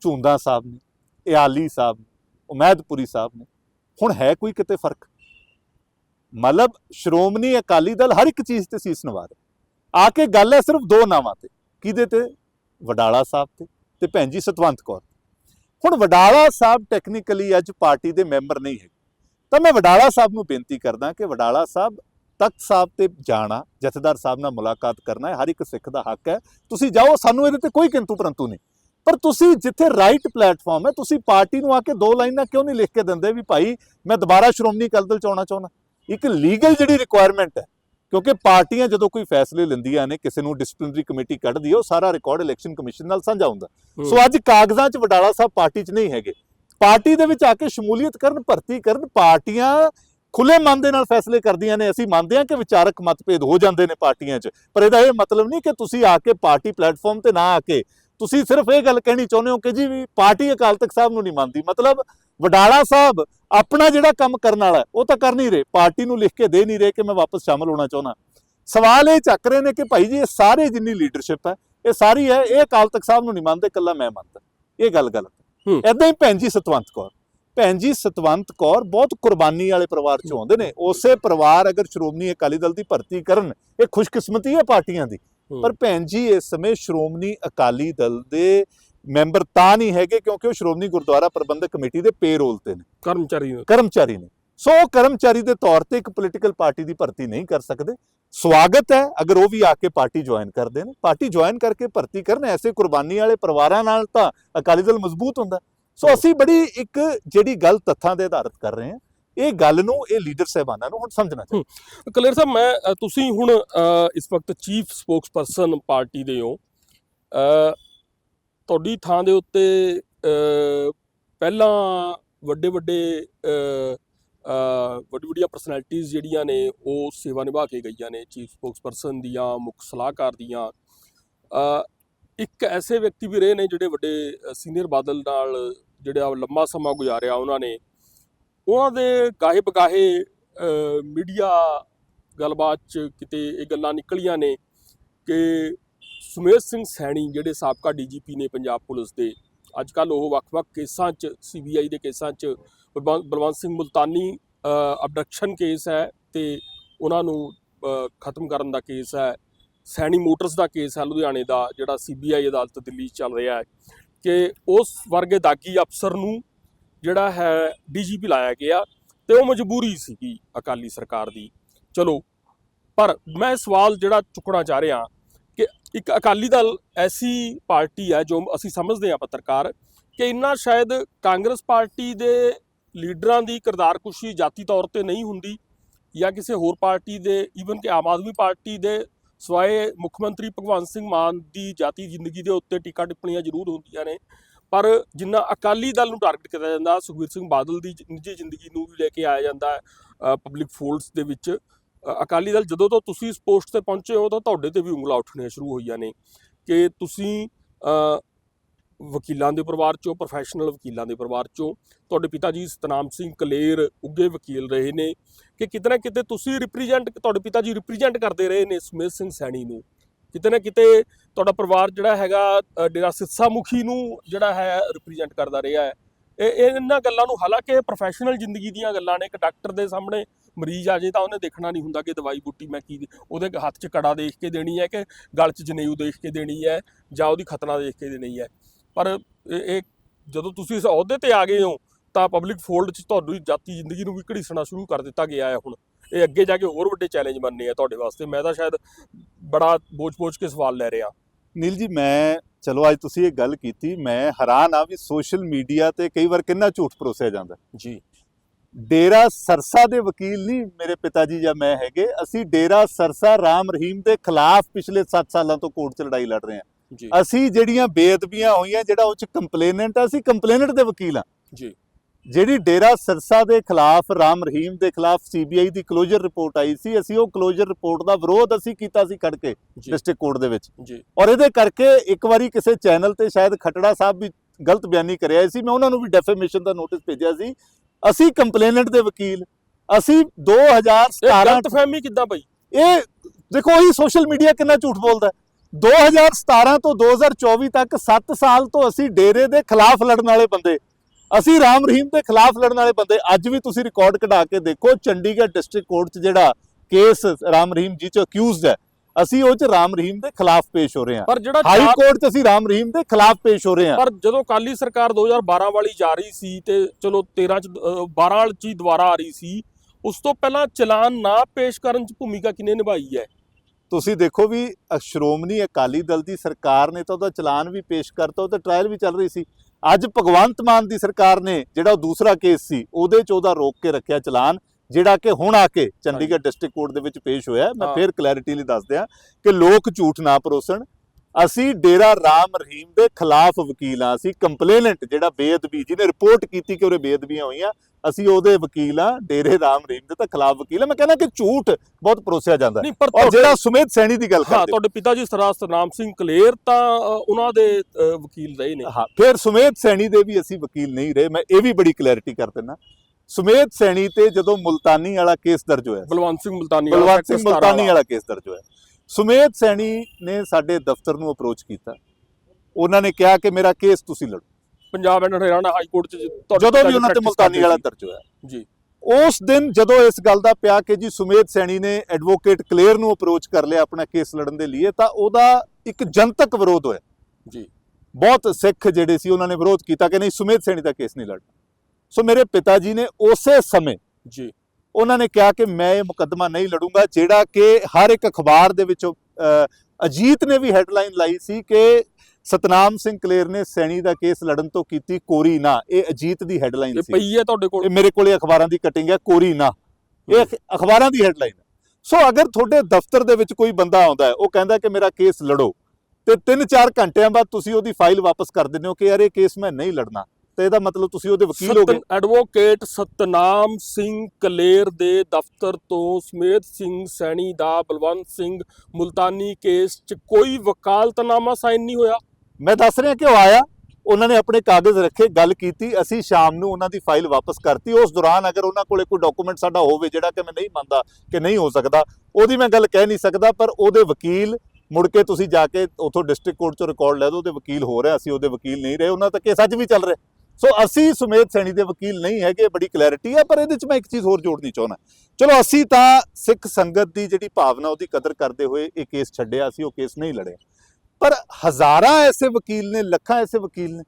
ਝੁੰਦਾ ਸਾਹਿਬ ਨੇ ਇਆਲੀ ਸਾਹਿਬ ਨੇ ਉਮੈਦਪੁਰੀ ਸਾਹਿਬ ਨੇ। ਹੁਣ ਹੈ ਕੋਈ ਕਿਤੇ ਫ਼ਰਕ? ਮਤਲਬ ਸ਼੍ਰੋਮਣੀ ਅਕਾਲੀ ਦਲ ਹਰ ਇੱਕ ਚੀਜ਼ ਤੇ ਸੀਸ ਨਵਾ ਰਿਹਾ। ਆ ਕੇ ਗੱਲ ਹੈ ਸਿਰਫ ਦੋ ਨਾਵਾਂ ਤੇ। ਕਿਹਦੇ ਤੇ? ਵਡਾਲਾ ਸਾਹਿਬ ਤੇ ਤੇ ਭੈਣ ਜੀ ਸਤਵੰਤ ਕੌਰ ਹੁਣ ਵਡਾਲਾ ਸਾਹਿਬ ਟੈਕਨੀਕਲੀ ਅੱਜ ਪਾਰਟੀ ਦੇ ਮੈਂਬਰ ਨਹੀਂ ਹੈ ਤਾਂ ਮੈਂ ਵਡਾਲਾ ਸਾਹਿਬ ਨੂੰ ਬੇਨਤੀ ਕਰਦਾ ਕਿ ਵਡਾਲਾ ਸਾਹਿਬ ਤਖਤ ਸਾਹਿਬ ਤੇ ਜਾਣਾ, ਜਥੇਦਾਰ ਸਾਹਿਬ ਨਾਲ ਮੁਲਾਕਾਤ ਕਰਨਾ ਹੈ ਹਰ ਇੱਕ ਸਿੱਖ ਦਾ ਹੱਕ ਹੈ। ਤੁਸੀਂ ਜਾਓ, ਸਾਨੂੰ ਇਹਦੇ ਤੇ ਕੋਈ ਕਿੰਤੂ ਪਰੰਤੂ ਨਹੀਂ। ਪਰ ਤੁਸੀਂ ਜਿੱਥੇ ਰਾਈਟ ਪਲੇਟਫਾਰਮ ਹੈ, ਤੁਸੀਂ ਪਾਰਟੀ ਨੂੰ ਆ ਕੇ ਦੋ ਲਾਈਨਾਂ ਕਿਉਂ ਨਹੀਂ ਲਿਖ ਕੇ ਦਿੰਦੇ ਵੀ ਭਾਈ ਮੈਂ ਦੁਬਾਰਾ ਸ਼੍ਰੋਮਣੀ ਅਕਾਲੀ ਦਲ ਚ ਆਉਣਾ ਚਾਹੁੰਦਾ? ਇੱਕ ਲੀਗਲ ਜਿਹੜੀ ਰਿਕੁਆਇਰਮੈਂਟ ਹੈ ਕਿਉਂਕਿ ਪਾਰਟੀਆਂ ਜਦੋਂ ਕੋਈ ਫੈਸਲੇ ਲੈਂਦੀਆਂ ਨੇ ਕਿਸੇ ਨੂੰ ਡਿਸਪਲਿਨਰੀ ਕਮੇਟੀ ਕੱਢਦੀ ਹੈ ਉਹ ਸਾਰਾ ਰਿਕਾਰਡ ਇਲੈਕਸ਼ਨ ਕਮਿਸ਼ਨ ਨਾਲ ਸਾਂਝਾ ਹੁੰਦਾ। ਸੋ ਅੱਜ ਕਾਗਜ਼ਾਂ 'ਚ ਵਡਾਲਾ ਸਾਹਿਬ ਪਾਰਟੀ 'ਚ ਨਹੀਂ ਹੈਗੇ। ਪਾਰਟੀ ਦੇ ਵਿੱਚ ਆ ਕੇ ਸ਼ਮੂਲੀਅਤ ਕਰਨ ਭਰਤੀ ਕਰਨ ਪਾਰਟੀਆਂ ਖੁੱਲੇ ਮਨ ਦੇ ਨਾਲ ਫੈਸਲੇ ਕਰਦੀਆਂ ਨੇ। ਅਸੀਂ ਮੰਨਦੇ ਹਾਂ ਕਿ ਵਿਚਾਰਕ ਮਤਭੇਦ ਹੋ ਜਾਂਦੇ ਨੇ ਪਾਰਟੀਆਂ 'ਚ। ਪਰ ਇਹਦਾ ਇਹ ਮਤਲਬ ਨਹੀਂ ਕਿ ਤੁਸੀਂ ਆ ਕੇ ਪਾਰਟੀ ਪਲੇਟਫਾਰਮ ਤੇ ਨਾ ਆ ਕੇ ਤੁਸੀਂ ਸਿਰਫ ਇਹ ਗੱਲ ਕਹਿਣੀ ਚਾਹੁੰਦੇ ਹੋ ਕਿ ਜੀ ਵੀ ਪਾਰਟੀ ਅਕਾਲ ਤਖਤ ਸਾਹਿਬ ਨੂੰ ਨਹੀਂ ਮੰਨਦੀ। ਮਤਲਬ ਵਡਾਲਾ ਸਾਹਿਬ ਆਪਣਾ ਜਿਹੜਾ ਕੰਮ ਕਰਨ ਵਾਲਾ ਉਹ ਤਾਂ ਕਰ ਨਹੀਂ ਰਹੇ। ਪਾਰਟੀ ਨੂੰ ਲਿਖ ਕੇ ਦੇ ਨਹੀਂ ਰਹੇ ਕਿ ਮੈਂ ਵਾਪਸ ਸ਼ਾਮਲ ਹੋਣਾ ਚਾਹੁੰਦਾ। ਸਵਾਲ ਇਹ ਚੱਕ ਰਹੇ ਨੇ ਕਿ ਭਾਈ ਜੀ ਇਹ ਸਾਰੇ ਜਿੰਨੀ ਲੀਡਰਸ਼ਿਪ ਹੈ ਇਹ ਸਾਰੀ ਹੈ ਇਹ ਅਕਾਲ ਤਖਤ ਸਾਹਿਬ ਨੂੰ ਨਹੀਂ ਮੰਨਦੇ ਇਕੱਲਾ ਮੈਂ ਮੰਨਦਾ। ਇਹ ਗੱਲ ਗਲਤ ਐਦਾਂ ਹੀ। ਭੈਣ ਜੀ ਸਤਵੰਤ ਕੌਰ। ਭੈਣ ਜੀ ਸਤਵੰਤ ਕੌਰ ਬਹੁਤ ਕੁਰਬਾਨੀ ਵਾਲੇ ਪਰਿਵਾਰ ਚੋਂ ਆਉਂਦੇ ਨੇ। ਉਸੇ ਪਰਿਵਾਰ ਅਗਰ ਸ਼੍ਰੋਮਣੀ ਅਕਾਲੀ ਦਲ ਦੀ ਭਰਤੀ ਕਰਨ ਇਹ ਖੁਸ਼ਕਿਸਮਤੀ ਹੈ ਪਾਰਟੀਆਂ ਦੀ। ਪਰ ਭੈਣ ਜੀ ਇਸ ਸਮੇਂ ਸ਼੍ਰੋਮਣੀ ਅਕਾਲੀ ਦਲ ਦੇ ਮੈਂਬਰ ਤਾਂ ਨਹੀਂ ਹੈਗੇ ਕਿਉਂਕਿ ਉਹ ਸ਼੍ਰੋਮਣੀ ਗੁਰਦੁਆਰਾ ਪ੍ਰਬੰਧਕ ਕਮੇਟੀ ਦੇ ਪੇਰੋਲ ਤੇ ਨੇ। ਕਰਮਚਾਰੀ ਨੂੰ। ਕਰਮਚਾਰੀ ਨੇ। ਸੋ ਉਹ ਕਰਮਚਾਰੀ ਦੇ ਤੌਰ ਤੇ ਇੱਕ ਪੋਲੀਟੀਕਲ ਪਾਰਟੀ ਦੀ ਭਰਤੀ ਨਹੀਂ ਕਰ ਸਕਦੇ। ਸਵਾਗਤ ਹੈ ਅਗਰ ਉਹ ਵੀ ਆ ਕੇ ਪਾਰਟੀ ਜੁਆਇਨ ਕਰਦੇ ਨੇ। ਪਾਰਟੀ ਜੁਆਇਨ ਕਰਕੇ ਭਰਤੀ ਕਰਨ ਐਸੇ ਕੁਰਬਾਨੀ ਵਾਲੇ ਪਰਿਵਾਰਾਂ ਨਾਲ ਤਾਂ ਅਕਾਲੀ ਦਲ ਮਜ਼ਬੂਤ ਹੁੰਦਾ। ਸੋ ਅਸੀਂ ਬੜੀ ਇੱਕ ਜਿਹੜੀ ਗੱਲ ਤੱਥਾਂ ਦੇ ਆਧਾਰਿਤ ਕਰ ਰਹੇ ਹਾਂ ਇਹ ਗੱਲ ਨੂੰ ਇਹ ਲੀਡਰ ਸਾਹਿਬਾਨਾਂ ਨੂੰ ਹੁਣ ਸਮਝਣਾ ਚਾਹੀਦਾ। ਕਲੇਰ ਸਾਹਿਬ ਮੈਂ ਤੁਸੀਂ ਹੁਣ ਇਸ ਵਕਤ ਚੀਫ ਸਪੋਕਸਪਰਸਨ ਪਾਰਟੀ ਦੇ ਹੋ। ਤੁਹਾਡੀ ਥਾਂ ਦੇ ਉੱਤੇ ਪਹਿਲਾਂ ਵੱਡੇ ਵੱਡੇ ਵੱਡੀ ਵੱਡੀਆਂ ਪਰਸਨੈਲਿਟੀਆਂ ਜਿਹੜੀਆਂ ਨੇ, ਉਹ ਸੇਵਾ ਨਿਭਾ ਕੇ ਗਈਆਂ ਨੇ ਚੀਫ ਸਪੋਕਸਪਰਸਨ ਦੀਆਂ, ਮੁੱਖ ਸਲਾਹਕਾਰ ਦੀਆਂ। ਇੱਕ ਐਸੇ ਵਿਅਕਤੀ ਵੀ ਰਹੇ ਨੇ ਜਿਹੜੇ ਵੱਡੇ ਸੀਨੀਅਰ ਬਾਦਲ ਨਾਲ ਜਿਹੜਾ ਲੰਮਾ ਸਮਾਂ ਗੁਜ਼ਾਰਿਆ ਉਹਨਾਂ ਨੇ। ਉਹਨਾਂ ਦੇ ਗਾਹੇ ਬਗਾਹੇ ਮੀਡੀਆ ਗੱਲਬਾਤ ਚ ਕਿਤੇ ਇਹ ਗੱਲਾਂ ਨਿਕਲੀਆਂ ਨੇ ਕਿ ਸੁਮੇਧ ਸਿੰਘ ਸੈਣੀ ਜਿਹੜੇ ਸਾਬਕਾ ਡੀਜੀਪੀ ਨੇ ਪੰਜਾਬ ਪੁਲਿਸ ਦੇ ਅੱਜ ਕੱਲ ਉਹ ਵੱਖ-ਵੱਖ ਕੇਸਾਂ 'ਚ, ਸੀਬੀਆਈ ਦੇ ਕੇਸਾਂ 'ਚ, ਬਲਵੰ- ਬਲਵੰਤ ਸਿੰਘ ਮੁਲਤਾਨੀ ਅਬਡਕਸ਼ਨ ਕੇਸ ਹੈ ਤੇ ਉਹਨਾਂ ਨੂੰ ਖਤਮ ਕਰਨ ਦਾ ਕੇਸ ਹੈ। ਸੈਣੀ ਮੋਟਰਸ ਦਾ ਕੇਸ ਹੈ ਲੁਧਿਆਣੇ ਦਾ, ਜਿਹੜਾ ਸੀਬੀਆਈ ਅਦਾਲਤ ਦਿੱਲੀ 'ਚ ਚੱਲ ਰਿਹਾ ਹੈ ਕਿ ਉਸ ਵਰਗੇ ਦਾਗੀ ਅਫਸਰ ਨੂੰ ਜਿਹੜਾ ਹੈ ਡੀਜੀਪੀ ਲਾਇਆ ਗਿਆ ਤੇ ਉਹ ਮਜਬੂਰੀ ਸੀਗੀ ਅਕਾਲੀ ਸਰਕਾਰ ਦੀ। ਚਲੋ, ਪਰ ਮੈਂ ਸਵਾਲ ਜਿਹੜਾ ਚੁੱਕਣਾ ਚਾਹ ਰਿਹਾ ਕਿ ਇੱਕ ਅਕਾਲੀ ਦਲ ਐਸੀ ਪਾਰਟੀ ਹੈ ਜੋ ਅਸੀਂ ਸਮਝਦੇ ਹਾਂ ਪੱਤਰਕਾਰ ਕਿ ਇੰਨਾ ਸ਼ਾਇਦ ਕਾਂਗਰਸ ਪਾਰਟੀ ਦੇ ਲੀਡਰਾਂ ਦੀ ਕਿਰਦਾਰਕੁਸ਼ੀ ਜਾਤੀ ਤੌਰ ਤੇ ਨਹੀਂ ਹੁੰਦੀ ਜਾਂ ਕਿਸੇ ਹੋਰ ਪਾਰਟੀ ਦੇ ਈਵਨ ਕਿ ਆਮ ਆਦਮੀ ਪਾਰਟੀ ਦੇ ਸਵਾਏ ਮੁੱਖ ਮੰਤਰੀ ਭਗਵੰਤ ਸਿੰਘ ਮਾਨ ਦੀ ਜਾਤੀ ਜ਼ਿੰਦਗੀ ਦੇ ਉੱਤੇ ਟੀਕਾ ਟਿੱਪਣੀਆਂ ਜ਼ਰੂਰ ਹੁੰਦੀਆਂ ਨੇ। ਪਰ ਜਿੰਨਾ ਅਕਾਲੀ ਦਲ ਨੂੰ ਟਾਰਗੇਟ ਕੀਤਾ ਜਾਂਦਾ, ਸੁਖਬੀਰ ਸਿੰਘ ਬਾਦਲ ਦੀ ਨਿੱਜੀ ਜ਼ਿੰਦਗੀ ਨੂੰ ਵੀ ਲੈ ਕੇ ਆਇਆ ਜਾਂਦਾ ਪਬਲਿਕ ਫੋਲਡਸ ਦੇ ਵਿੱਚ ਅਕਾਲੀ ਦਲ ਜਦੋਂ ਤੋਂ ਤੁਸੀਂ ਇਸ ਪੋਸਟ ਤੇ ਪਹੁੰਚੇ ਹੋ ਤਾਂ ਤੁਹਾਡੇ ਤੇ ਵੀ ਉਂਗਲਾਂ ਉੱਠਣੀਆਂ ਸ਼ੁਰੂ ਹੋਈਆਂ ਨੇ ਕਿ ਤੁਸੀਂ ਵਕੀਲਾਂ ਦੇ ਪਰਿਵਾਰ ਚੋਂ ਪ੍ਰੋਫੈਸ਼ਨਲ ਵਕੀਲਾਂ ਦੇ ਪਰਿਵਾਰ ਚੋਂ, ਤੁਹਾਡੇ ਪਿਤਾ ਜੀ ਸਤਨਾਮ ਸਿੰਘ ਕਲੇਰ ਉੱਗੇ ਵਕੀਲ ਰਹੇ ਨੇ ਕਿ ਕਿਤੇ ਨਾ ਕਿਤੇ ਤੁਸੀਂ ਰਿਪਰੈਜ਼ੈਂਟ ਤੁਹਾਡੇ ਪਿਤਾ ਜੀ ਰਿਪਰੈਜ਼ੈਂਟ ਕਰਦੇ ਰਹੇ ਨੇ ਸੁਮੇਧ ਸਿੰਘ ਸੈਣੀ ਨੂੰ। ਕਿਤੇ ਨਾ ਕਿਤੇ ਤੁਹਾਡਾ ਪਰਿਵਾਰ ਜਿਹੜਾ ਹੈਗਾ ਡੇਰਾ ਸਿੱਸਾ ਮੁਖੀ ਨੂੰ ਜਿਹੜਾ ਹੈ ਰਿਪਰੈਜ਼ੈਂਟ ਕਰਦਾ ਰਿਹਾ ਹੈ। ਇਹ ਇਹਨਾਂ ਗੱਲਾਂ ਨੂੰ ਹਾਲਾਂਕਿ ਪ੍ਰੋਫੈਸ਼ਨਲ ਜ਼ਿੰਦਗੀ ਦੀਆਂ ਗੱਲਾਂ ਨੇ, ਇੱਕ ਡਾਕਟਰ ਦੇ ਸਾਹਮਣੇ ਮਰੀਜ਼ ਆ ਜੇ ਤਾਂ ਉਹਨੇ ਦੇਖਣਾ ਨਹੀਂ ਹੁੰਦਾ ਕਿ ਦਵਾਈ ਬੂਟੀ ਮੈਂ ਕੀ ਉਹਦੇ ਹੱਥ 'ਚ ਕੜਾ ਦੇਖ ਕੇ ਦੇਣੀ ਹੈ ਕਿ ਗਲ 'ਚ ਜਨੇਊ ਦੇਖ ਕੇ ਦੇਣੀ ਹੈ ਜਾਂ ਉਹਦੀ ਖਤਨਾ ਦੇਖ ਕੇ ਦੇਣੀ ਹੈ। ਪਰ ਇਹ ਜਦੋਂ ਤੁਸੀਂ ਇਸ ਅਹੁਦੇ ਤੇ ਆ ਗਏ ਹੋ ਤਾਂ ਪਬਲਿਕ ਫੋਲਡ 'ਚ ਤੁਹਾਡੀ ਜਾਤੀ ਜ਼ਿੰਦਗੀ ਨੂੰ ਵੀ ਘੜੀਸਣਾ ਸ਼ੁਰੂ ਕਰ ਦਿੱਤਾ ਗਿਆ ਹੈ ਹੁਣ। ਇਹ ਅੱਗੇ ਜਾ ਕੇ ਹੋਰ ਵੱਡੇ ਚੈਲੰਜ ਬਣਨੇ ਆ ਤੁਹਾਡੇ ਵਾਸਤੇ। ਮੈਂ ਤਾਂ ਸ਼ਾਇਦ ਬੜਾ ਬੋਝ-ਬੋਝ ਕੇ ਸਵਾਲ ਲੈ ਰਿਹਾ। ਨੀਲ ਜੀ ਮੈਂ ਚਲੋ ਅੱਜ ਤੁਸੀਂ ਇਹ ਗੱਲ ਕੀਤੀ ਮੈਂ ਹੈਰਾਨ ਆ ਵੀ ਸੋਸ਼ਲ ਮੀਡੀਆ ਤੇ ਕਈ ਵਾਰ ਕਿੰਨਾ ਝੂਠ ਪਰੋਸਿਆ ਜਾਂਦਾ ਜੀ। ਡੇਰਾ ਸਰਸਾ ਦੇ ਵਕੀਲ ਨਹੀਂ ਮੇਰੇ ਪਿਤਾ ਜੀ ਜਾਂ ਮੈਂ ਹੈਗੇ। ਅਸੀਂ ਡੇਰਾ ਸਰਸਾ ਰਾਮ ਰਹੀਮ ਦੇ ਖਿਲਾਫ ਪਿਛਲੇ 7 ਸਾਲਾਂ ਤੋਂ ਕੋਰਟ 'ਚ ਲੜਾਈ ਲੜ ਰਹੇ ਹਾਂ। ਅਸੀਂ ਜਿਹੜੀਆਂ ਬੇਅਦਬੀਆਂ ਹੋਈਆਂ ਜਿਹੜਾ ਉਹ 'ਚ ਕੰਪਲੇਨੈਂਟ ਆ ਅਸੀਂ ਕੰਪਲੇਨੈਂਟ ਦੇ ਵਕੀਲ ਆ ਜੀ। ਜਿਹੜੀ ਡੇਰਾ ਸਰਸਾ ਦੇ ਖਿਲਾਫ ਰਾਮ ਰਹੀਮ ਦੇ ਖਿਲਾਫ ਸੀਬੀਆਈ ਦੀ ਕਲੋਜ਼ਰ ਰਿਪੋਰਟ ਆਈ ਸੀ ਅਸੀਂ ਉਹ ਕਲੋਜ਼ਰ ਰਿਪੋਰਟ ਦਾ ਵਿਰੋਧ ਅਸੀਂ ਕੀਤਾ ਸੀ ਖੜ ਕੇ ਡਿਸਟ੍ਰਿਕਟ ਕੋਰਟ ਦੇ ਵਿੱਚ। ਔਰ ਇਹਦੇ ਕਰਕੇ ਇੱਕ ਵਾਰੀ ਕਿਸੇ ਚੈਨਲ ਤੇ ਸ਼ਾਇਦ ਖਟੜਾ ਸਾਹਿਬ ਵੀ ਗਲਤ ਬਿਆਨੀ ਕਰਿਆ ਸੀ ਮੈਂ ਉਹਨਾਂ ਨੂੰ ਵੀ ਡੈਫੇਮੇਸ਼ਨ ਦਾ ਨੋਟਿਸ ਭੇਜਿਆ ਸੀ ਅਸੀਂ ਕੰਪਲੇਨੈਂਟ ਦੇ ਵਕੀਲ ਅਸੀਂ ਇਹ 2017 ਗਲਤਫਹਿਮੀ ਕਿੱਦਾਂ ਪਈ? ਇਹ ਦੇਖੋ ਇਹ ਸੋਸ਼ਲ ਮੀਡੀਆ ਕਿੰਨਾ ਝੂਠ ਬੋਲਦਾ ਹੈ। 2017 ਤੋਂ 2024 ਤੱਕ 7 ਸਾਲ ਤੋਂ ਅਸੀਂ ਡੇਰੇ ਦੇ ਖਿਲਾਫ ਲੜਨ ਵਾਲੇ ਬੰਦੇ। ਅਸੀਂ ਰਾਮ ਰਹੀਮ ਦੇ ਖਿਲਾਫ ਲੜਨ ਵਾਲੇ ਬੰਦੇ। ਅੱਜ ਵੀ ਤੁਸੀਂ ਰਿਕਾਰਡ ਕਢਾ ਕੇ ਦੇਖੋ ਚੰਡੀਗੜ੍ਹ ਡਿਸਟ੍ਰਿਕਟ ਕੋਰਟ 'ਚ ਜਿਹੜਾ ਕੇਸ ਰਾਮ ਰਹੀਮ ਜੀ 'ਚ ਅਕਿਊਜ਼ਡ ਹੈ ਅਸੀਂ ਉਹ 'ਚ ਰਾਮ ਰਹੀਮ ਦੇ ਖਿਲਾਫ ਪੇਸ਼ ਹੋ ਰਹੇ ਹਾਂ। ਪਰ ਜਿਹੜਾ ਹਾਈ ਕੋਰਟ 'ਚ ਅਸੀਂ ਰਾਮ ਰਹੀਮ ਦੇ ਖਿਲਾਫ ਪੇਸ਼ ਹੋ ਰਹੇ ਹਾਂ। ਪਰ ਜਦੋਂ ਕਾਲੀ ਸਰਕਾਰ 2012 ਵਾਲੀ ਜਾ ਰਹੀ ਸੀ ਤੇ ਚਲੋ 13 ਚ ਅ, 12 ਵਾਲੀ ਚ ਦੁਬਾਰਾ ਆ ਰਹੀ ਸੀ ਉਸ ਤੋਂ ਪਹਿਲਾਂ ਚਲਾਨ ਨਾ ਪੇਸ਼ ਕਰਨ ਚ ਭੂਮਿਕਾ ਕਿਨੇ ਨਿਭਾਈ ਹੈ? ਤੁਸੀਂ ਦੇਖੋ ਵੀ ਸ਼੍ਰੋਮਣੀ ਅਕਾਲੀ ਦਲ ਦੀ ਸਰਕਾਰ ਨੇ ਤਾਂ ਉਹਦਾ ਚਲਾਨ ਵੀ ਪੇਸ਼ ਕਰਤਾ ਉਹ ਤੇ ਟ੍ਰਾਇਲ ਵੀ ਚੱਲ ਰਹੀ ਸੀ। ਅੱਜ ਭਗਵੰਤ ਮਾਨ ਦੀ ਸਰਕਾਰ ਨੇ ਜਿਹੜਾ ਉਹ ਦੂਸਰਾ ਕੇਸ ਸੀ ਉਹਦੇ 'ਚ ਉਹਦਾ ਰੋਕ ਕੇ ਰੱਖਿਆ ਚਲਾਨ। ਜਿਹੜਾ ਕਿ ਹੁਣ ਆ ਕੇ ਚੰਡੀਗੜ੍ਹ ਡਿਸਟ੍ਰਿਕਟ ਕੋਰਟ ਦੇ ਵਿੱਚ ਪੇਸ਼ ਹੋਇਆ ਮੈਂ ਹਾਂ। ਫੇਰ ਕਲੈਰਿਟੀ ਲਈ ਦੱਸ ਦਿਆਂ ਕਿ ਲੋਕ ਝੂਠ ਨਾ ਪਰੋਸਣ। ਅਸੀਂ ਡੇਰਾ ਰਾਮ ਰਹੀਮ ਦੇ ਖਿਲਾਫ ਵਕੀਲ ਆ ਅਸੀਂ ਕੰਪਲੇਨੈਂਟ ਜਿਹੜਾ ਬੇਅਦਬੀ ਜਿਹਨੇ ਰਿਪੋਰਟ ਕੀਤੀ ਕਿ ਉਹਦੇ ਬੇਅਦਬੀਆਂ ਹੋਈਆਂ ਅਸੀਂ ਉਹਦੇ ਵਕੀਲ ਆ ਡੇਰੇ ਰਾਮ ਰਹੀਮ ਦੇ ਤਾਂ ਖਿਲਾਫ ਵਕੀਲ ਆ ਮੈਂ ਕਹਿੰਦਾ ਕਿ ਝੂਠ ਬਹੁਤ ਪਰੋਸਿਆ ਜਾਂਦਾ ਹੈ। ਔਰ ਜਿਹੜਾ ਸੁਮੇਧ ਸੈਣੀ ਦੀ ਗੱਲ ਹਾਂ ਕਰਦੇ ਤੁਹਾਡੇ ਪਿਤਾ ਜੀ ਸਰਦਾਰ ਸਤਨਾਮ ਸਿੰਘ ਕਲੇਰ ਤਾਂ ਉਹਨਾਂ ਦੇ ਵਕੀਲ ਰਹੇ ਨੇ। ਹਾਂ ਫਿਰ ਸੁਮੇਧ ਸੈਣੀ ਦੇ ਵੀ ਅਸੀਂ ਵਕੀਲ ਨਹੀਂ ਰਹੇ। ਮੈਂ ਇਹ ਵੀ ਬੜੀ ਕਲੈਰਿਟੀ ਕਰ ਦਿੰਦਾ। ਸੁਮੇਧ ਸੈਣੀ ਤੇ ਜਦੋਂ ਮੁਲਤਾਨੀ ਵਾਲਾ ਕੇਸ ਦਰਜ ਹੋਇਆ ਬਲਵੰਤ ਸਿੰਘ ਮੁਲਤਾਨੀ ਵਾਲਾ, ਬਲਵੰਤ ਸਿੰਘ ਮੁਲਤਾਨੀ ਵਾਲਾ। ਕੇਸ ਦਰਜ ਹੋਇਆ। ਸੁਮੇਧ ਸੈਣੀ ਨੇ ਸਾਡੇ ਦਫ਼ਤਰ ਨੂੰ ਅਪਰੋਚ ਕੀਤਾ। ਉਹਨਾਂ ਨੇ ਕਿਹਾ ਕਿ ਮੇਰਾ ਕੇਸ ਤੁਸੀਂ ਲੜੋ। Punjab and Haryana high court ਚ ਜਦੋਂ ਵੀ ਉਹਨਾਂ ਤੇ ਮੁਲਤਾਨੀ ਵਾਲਾ। ਦਰਜ ਹੋਇਆ। ਜੀ। ਉਸ ਦਿਨ ਜਦੋਂ ਇਸ ਗੱਲ ਦਾ ਪਿਆ ਕਿ ਜੀ ਸੁਮੇਧ ਸੈਣੀ ਨੇ ਐਡਵੋਕੇਟ ਕਲੇਅਰ ਨੂੰ ਅਪਰੋਚ ਕਰ ਲਿਆ ਆਪਣਾ ਕੇਸ ਲੜਨ ਦੇ ਲਈ ਤਾਂ ਉਹਦਾ ਇੱਕ ਜਨਤਕ ਵਿਰੋਧ ਹੋਇਆ। ਜੀ। ਬਹੁਤ ਸਿੱਖ ਜਿਹੜੇ ਸੀ ਉਹਨਾਂ ਨੇ ਵਿਰੋਧ ਕੀਤਾ ਕਿ ਨਹੀਂ ਸੁਮੇਧ ਸੈਣੀ ਦਾ ਕੇਸ ਨਹੀਂ ਲੜਨਾ। ਸੋ ਮੇਰੇ ਪਿਤਾ ਜੀ ਨੇ ਉਸੇ ਸਮੇਂ ਜੀ। ਉਹਨਾਂ ਨੇ ਕਿਹਾ ਕਿ ਮੈਂ ਇਹ ਮੁਕੱਦਮਾ ਨਹੀਂ ਲੜੂੰਗਾ ਜਿਹੜਾ ਕਿ ਹਰ ਇੱਕ ਅਖਬਾਰ ਦੇ ਵਿੱਚ ਅਜੀਤ ਨੇ ਵੀ ਹੈਡਲਾਈਨ ਲਾਈ ਸੀ ਕਿ ਸਤਨਾਮ ਸਿੰਘ ਕਲੇਰ ਨੇ ਸੈਣੀ ਦਾ ਕੇਸ ਲੜਨ ਤੋਂ ਕੀਤੀ ਕੋਰੀ ਨਾ। ਇਹ ਅਜੀਤ ਦੀ ਹੈਡਲਾਈਨ ਇਹ ਸੀ। ਪਈ ਹੈ ਤੁਹਾਡੇ ਕੋਲ? ਇਹ ਮੇਰੇ ਕੋਲੇ ਅਖਬਾਰਾਂ ਦੀ ਕਟਿੰਗ ਹੈ ਕੋਰੀ ਨਾ। ਇਹ ਅਖ- ਅਖਬਾਰਾਂ ਦੀ ਹੈਡਲਾਈਨ ਹੈ। ਸੋ ਅਗਰ ਤੁਹਾਡੇ ਦਫ਼ਤਰ ਦੇ ਵਿੱਚ ਕੋਈ ਬੰਦਾ ਆਉਂਦਾ ਹੈ ਉਹ ਕਹਿੰਦਾ ਕਿ ਮੇਰਾ ਕੇਸ ਲੜੋ ਤੇ 3-4 ਘੰਟਿਆਂ ਬਾਅਦ ਤੁਸੀਂ ਉਹਦੀ ਫਾਈਲ ਵਾਪਸ ਕਰ ਦਿੰਦੇ ਹੋ ਕਿ ਯਾਰ ਇਹ ਕੇਸ ਮੈਂ ਨਹੀਂ ਲੜਨਾ। ਤੇ ਇਹਦਾ ਮਤਲਬ ਤੁਸੀਂ ਉਹਦੇ ਵਕੀਲ ਹੋ ਗਏ। ਐਡਵੋਕੇਟ ਸਤਨਾਮ ਸਿੰਘ ਕਲੇਰ ਦੇ ਦਫ਼ਤਰ ਤੋਂ ਸਮੇਤ ਸਿੰਘ ਸੈਣੀ ਦਾ ਬਲਵੰਤ ਸਿੰਘ ਮੁਲਤਾਨੀ ਕੇਸ 'ਚ ਕੋਈ ਵਕਾਲਤਨਾਮਾ ਸਾਈਨ ਨਹੀਂ ਹੋਇਆ। ਮੈਂ ਦੱਸ ਰਿਹਾ ਕਿ ਉਹ ਆਇਆ ਉਹਨਾਂ ਨੇ ਆਪਣੇ ਕਾਗਜ਼ ਰੱਖੇ ਗੱਲ ਕੀਤੀ ਅਸੀਂ ਸ਼ਾਮ ਨੂੰ ਉਹਨਾਂ ਦੀ ਫਾਈਲ ਵਾਪਸ ਕਰਤੀ। ਉਸ ਦੌਰਾਨ ਅਗਰ ਉਹਨਾਂ ਕੋਲੇ ਕੋਈ ਡਾਕੂਮੈਂਟ ਸਾਡਾ ਹੋਵੇ ਜਿਹੜਾ ਕਿ ਮੈਂ ਨਹੀਂ ਮੰਨਦਾ ਕਿ ਨਹੀਂ ਹੋ ਸਕਦਾ ਉਹਦੀ ਮੈਂ ਗੱਲ ਕਹਿ ਨਹੀਂ ਸਕਦਾ ਪਰ ਉਹਦੇ ਵਕੀਲ ਮੁੜ ਕੇ ਤੁਸੀਂ ਜਾ ਕੇ ਉਥੋਂ ਡਿਸਟ੍ਰਿਕਟ ਕੋਰਟ ਚੋਂ ਰਿਕਾਰਡ ਲੈ ਦਿਓ ਉਹਦੇ ਵਕੀਲ ਹੋ ਰਿਹਾ ਅਸੀਂ ਉਹਦੇ ਵਕੀਲ ਨਹੀਂ ਰਹੇ ਉਹਨਾਂ ਤੱਕ ਕੇਸ ਅੱਜ ਵੀ ਚੱਲ ਰਿਹਾ। ਸੋ ਅਸੀਂ ਸੁਮੇਧ ਸੈਣੀ ਦੇ ਵਕੀਲ ਨਹੀਂ ਹੈਗੇ ਬੜੀ ਕਲੈਰਿਟੀ ਹੈ ਪਰ ਇਹਦੇ ਵਿੱਚ ਮੈਂ ਇੱਕ ਚੀਜ਼ ਹੋਰ ਜੋੜਨੀ ਚਾਹੁੰਦਾ। ਚਲੋ ਅਸੀਂ ਤਾਂ ਸਿੱਖ ਸੰਗਤ ਦੀ ਜਿਹੜੀ ਭਾਵਨਾ ਉਹਦੀ ਕਦਰ ਕਰਦੇ ਹੋਏ ਇਹ ਕੇਸ ਛੱਡਿਆ ਅਸੀਂ ਉਹ ਕੇਸ ਨਹੀਂ ਲੜਿਆ। ਪਰ ਹਜ਼ਾਰਾਂ ਐਸੇ ਵਕੀਲ ਨੇ ਲੱਖਾਂ ਐਸੇ ਵਕੀਲ ਨੇ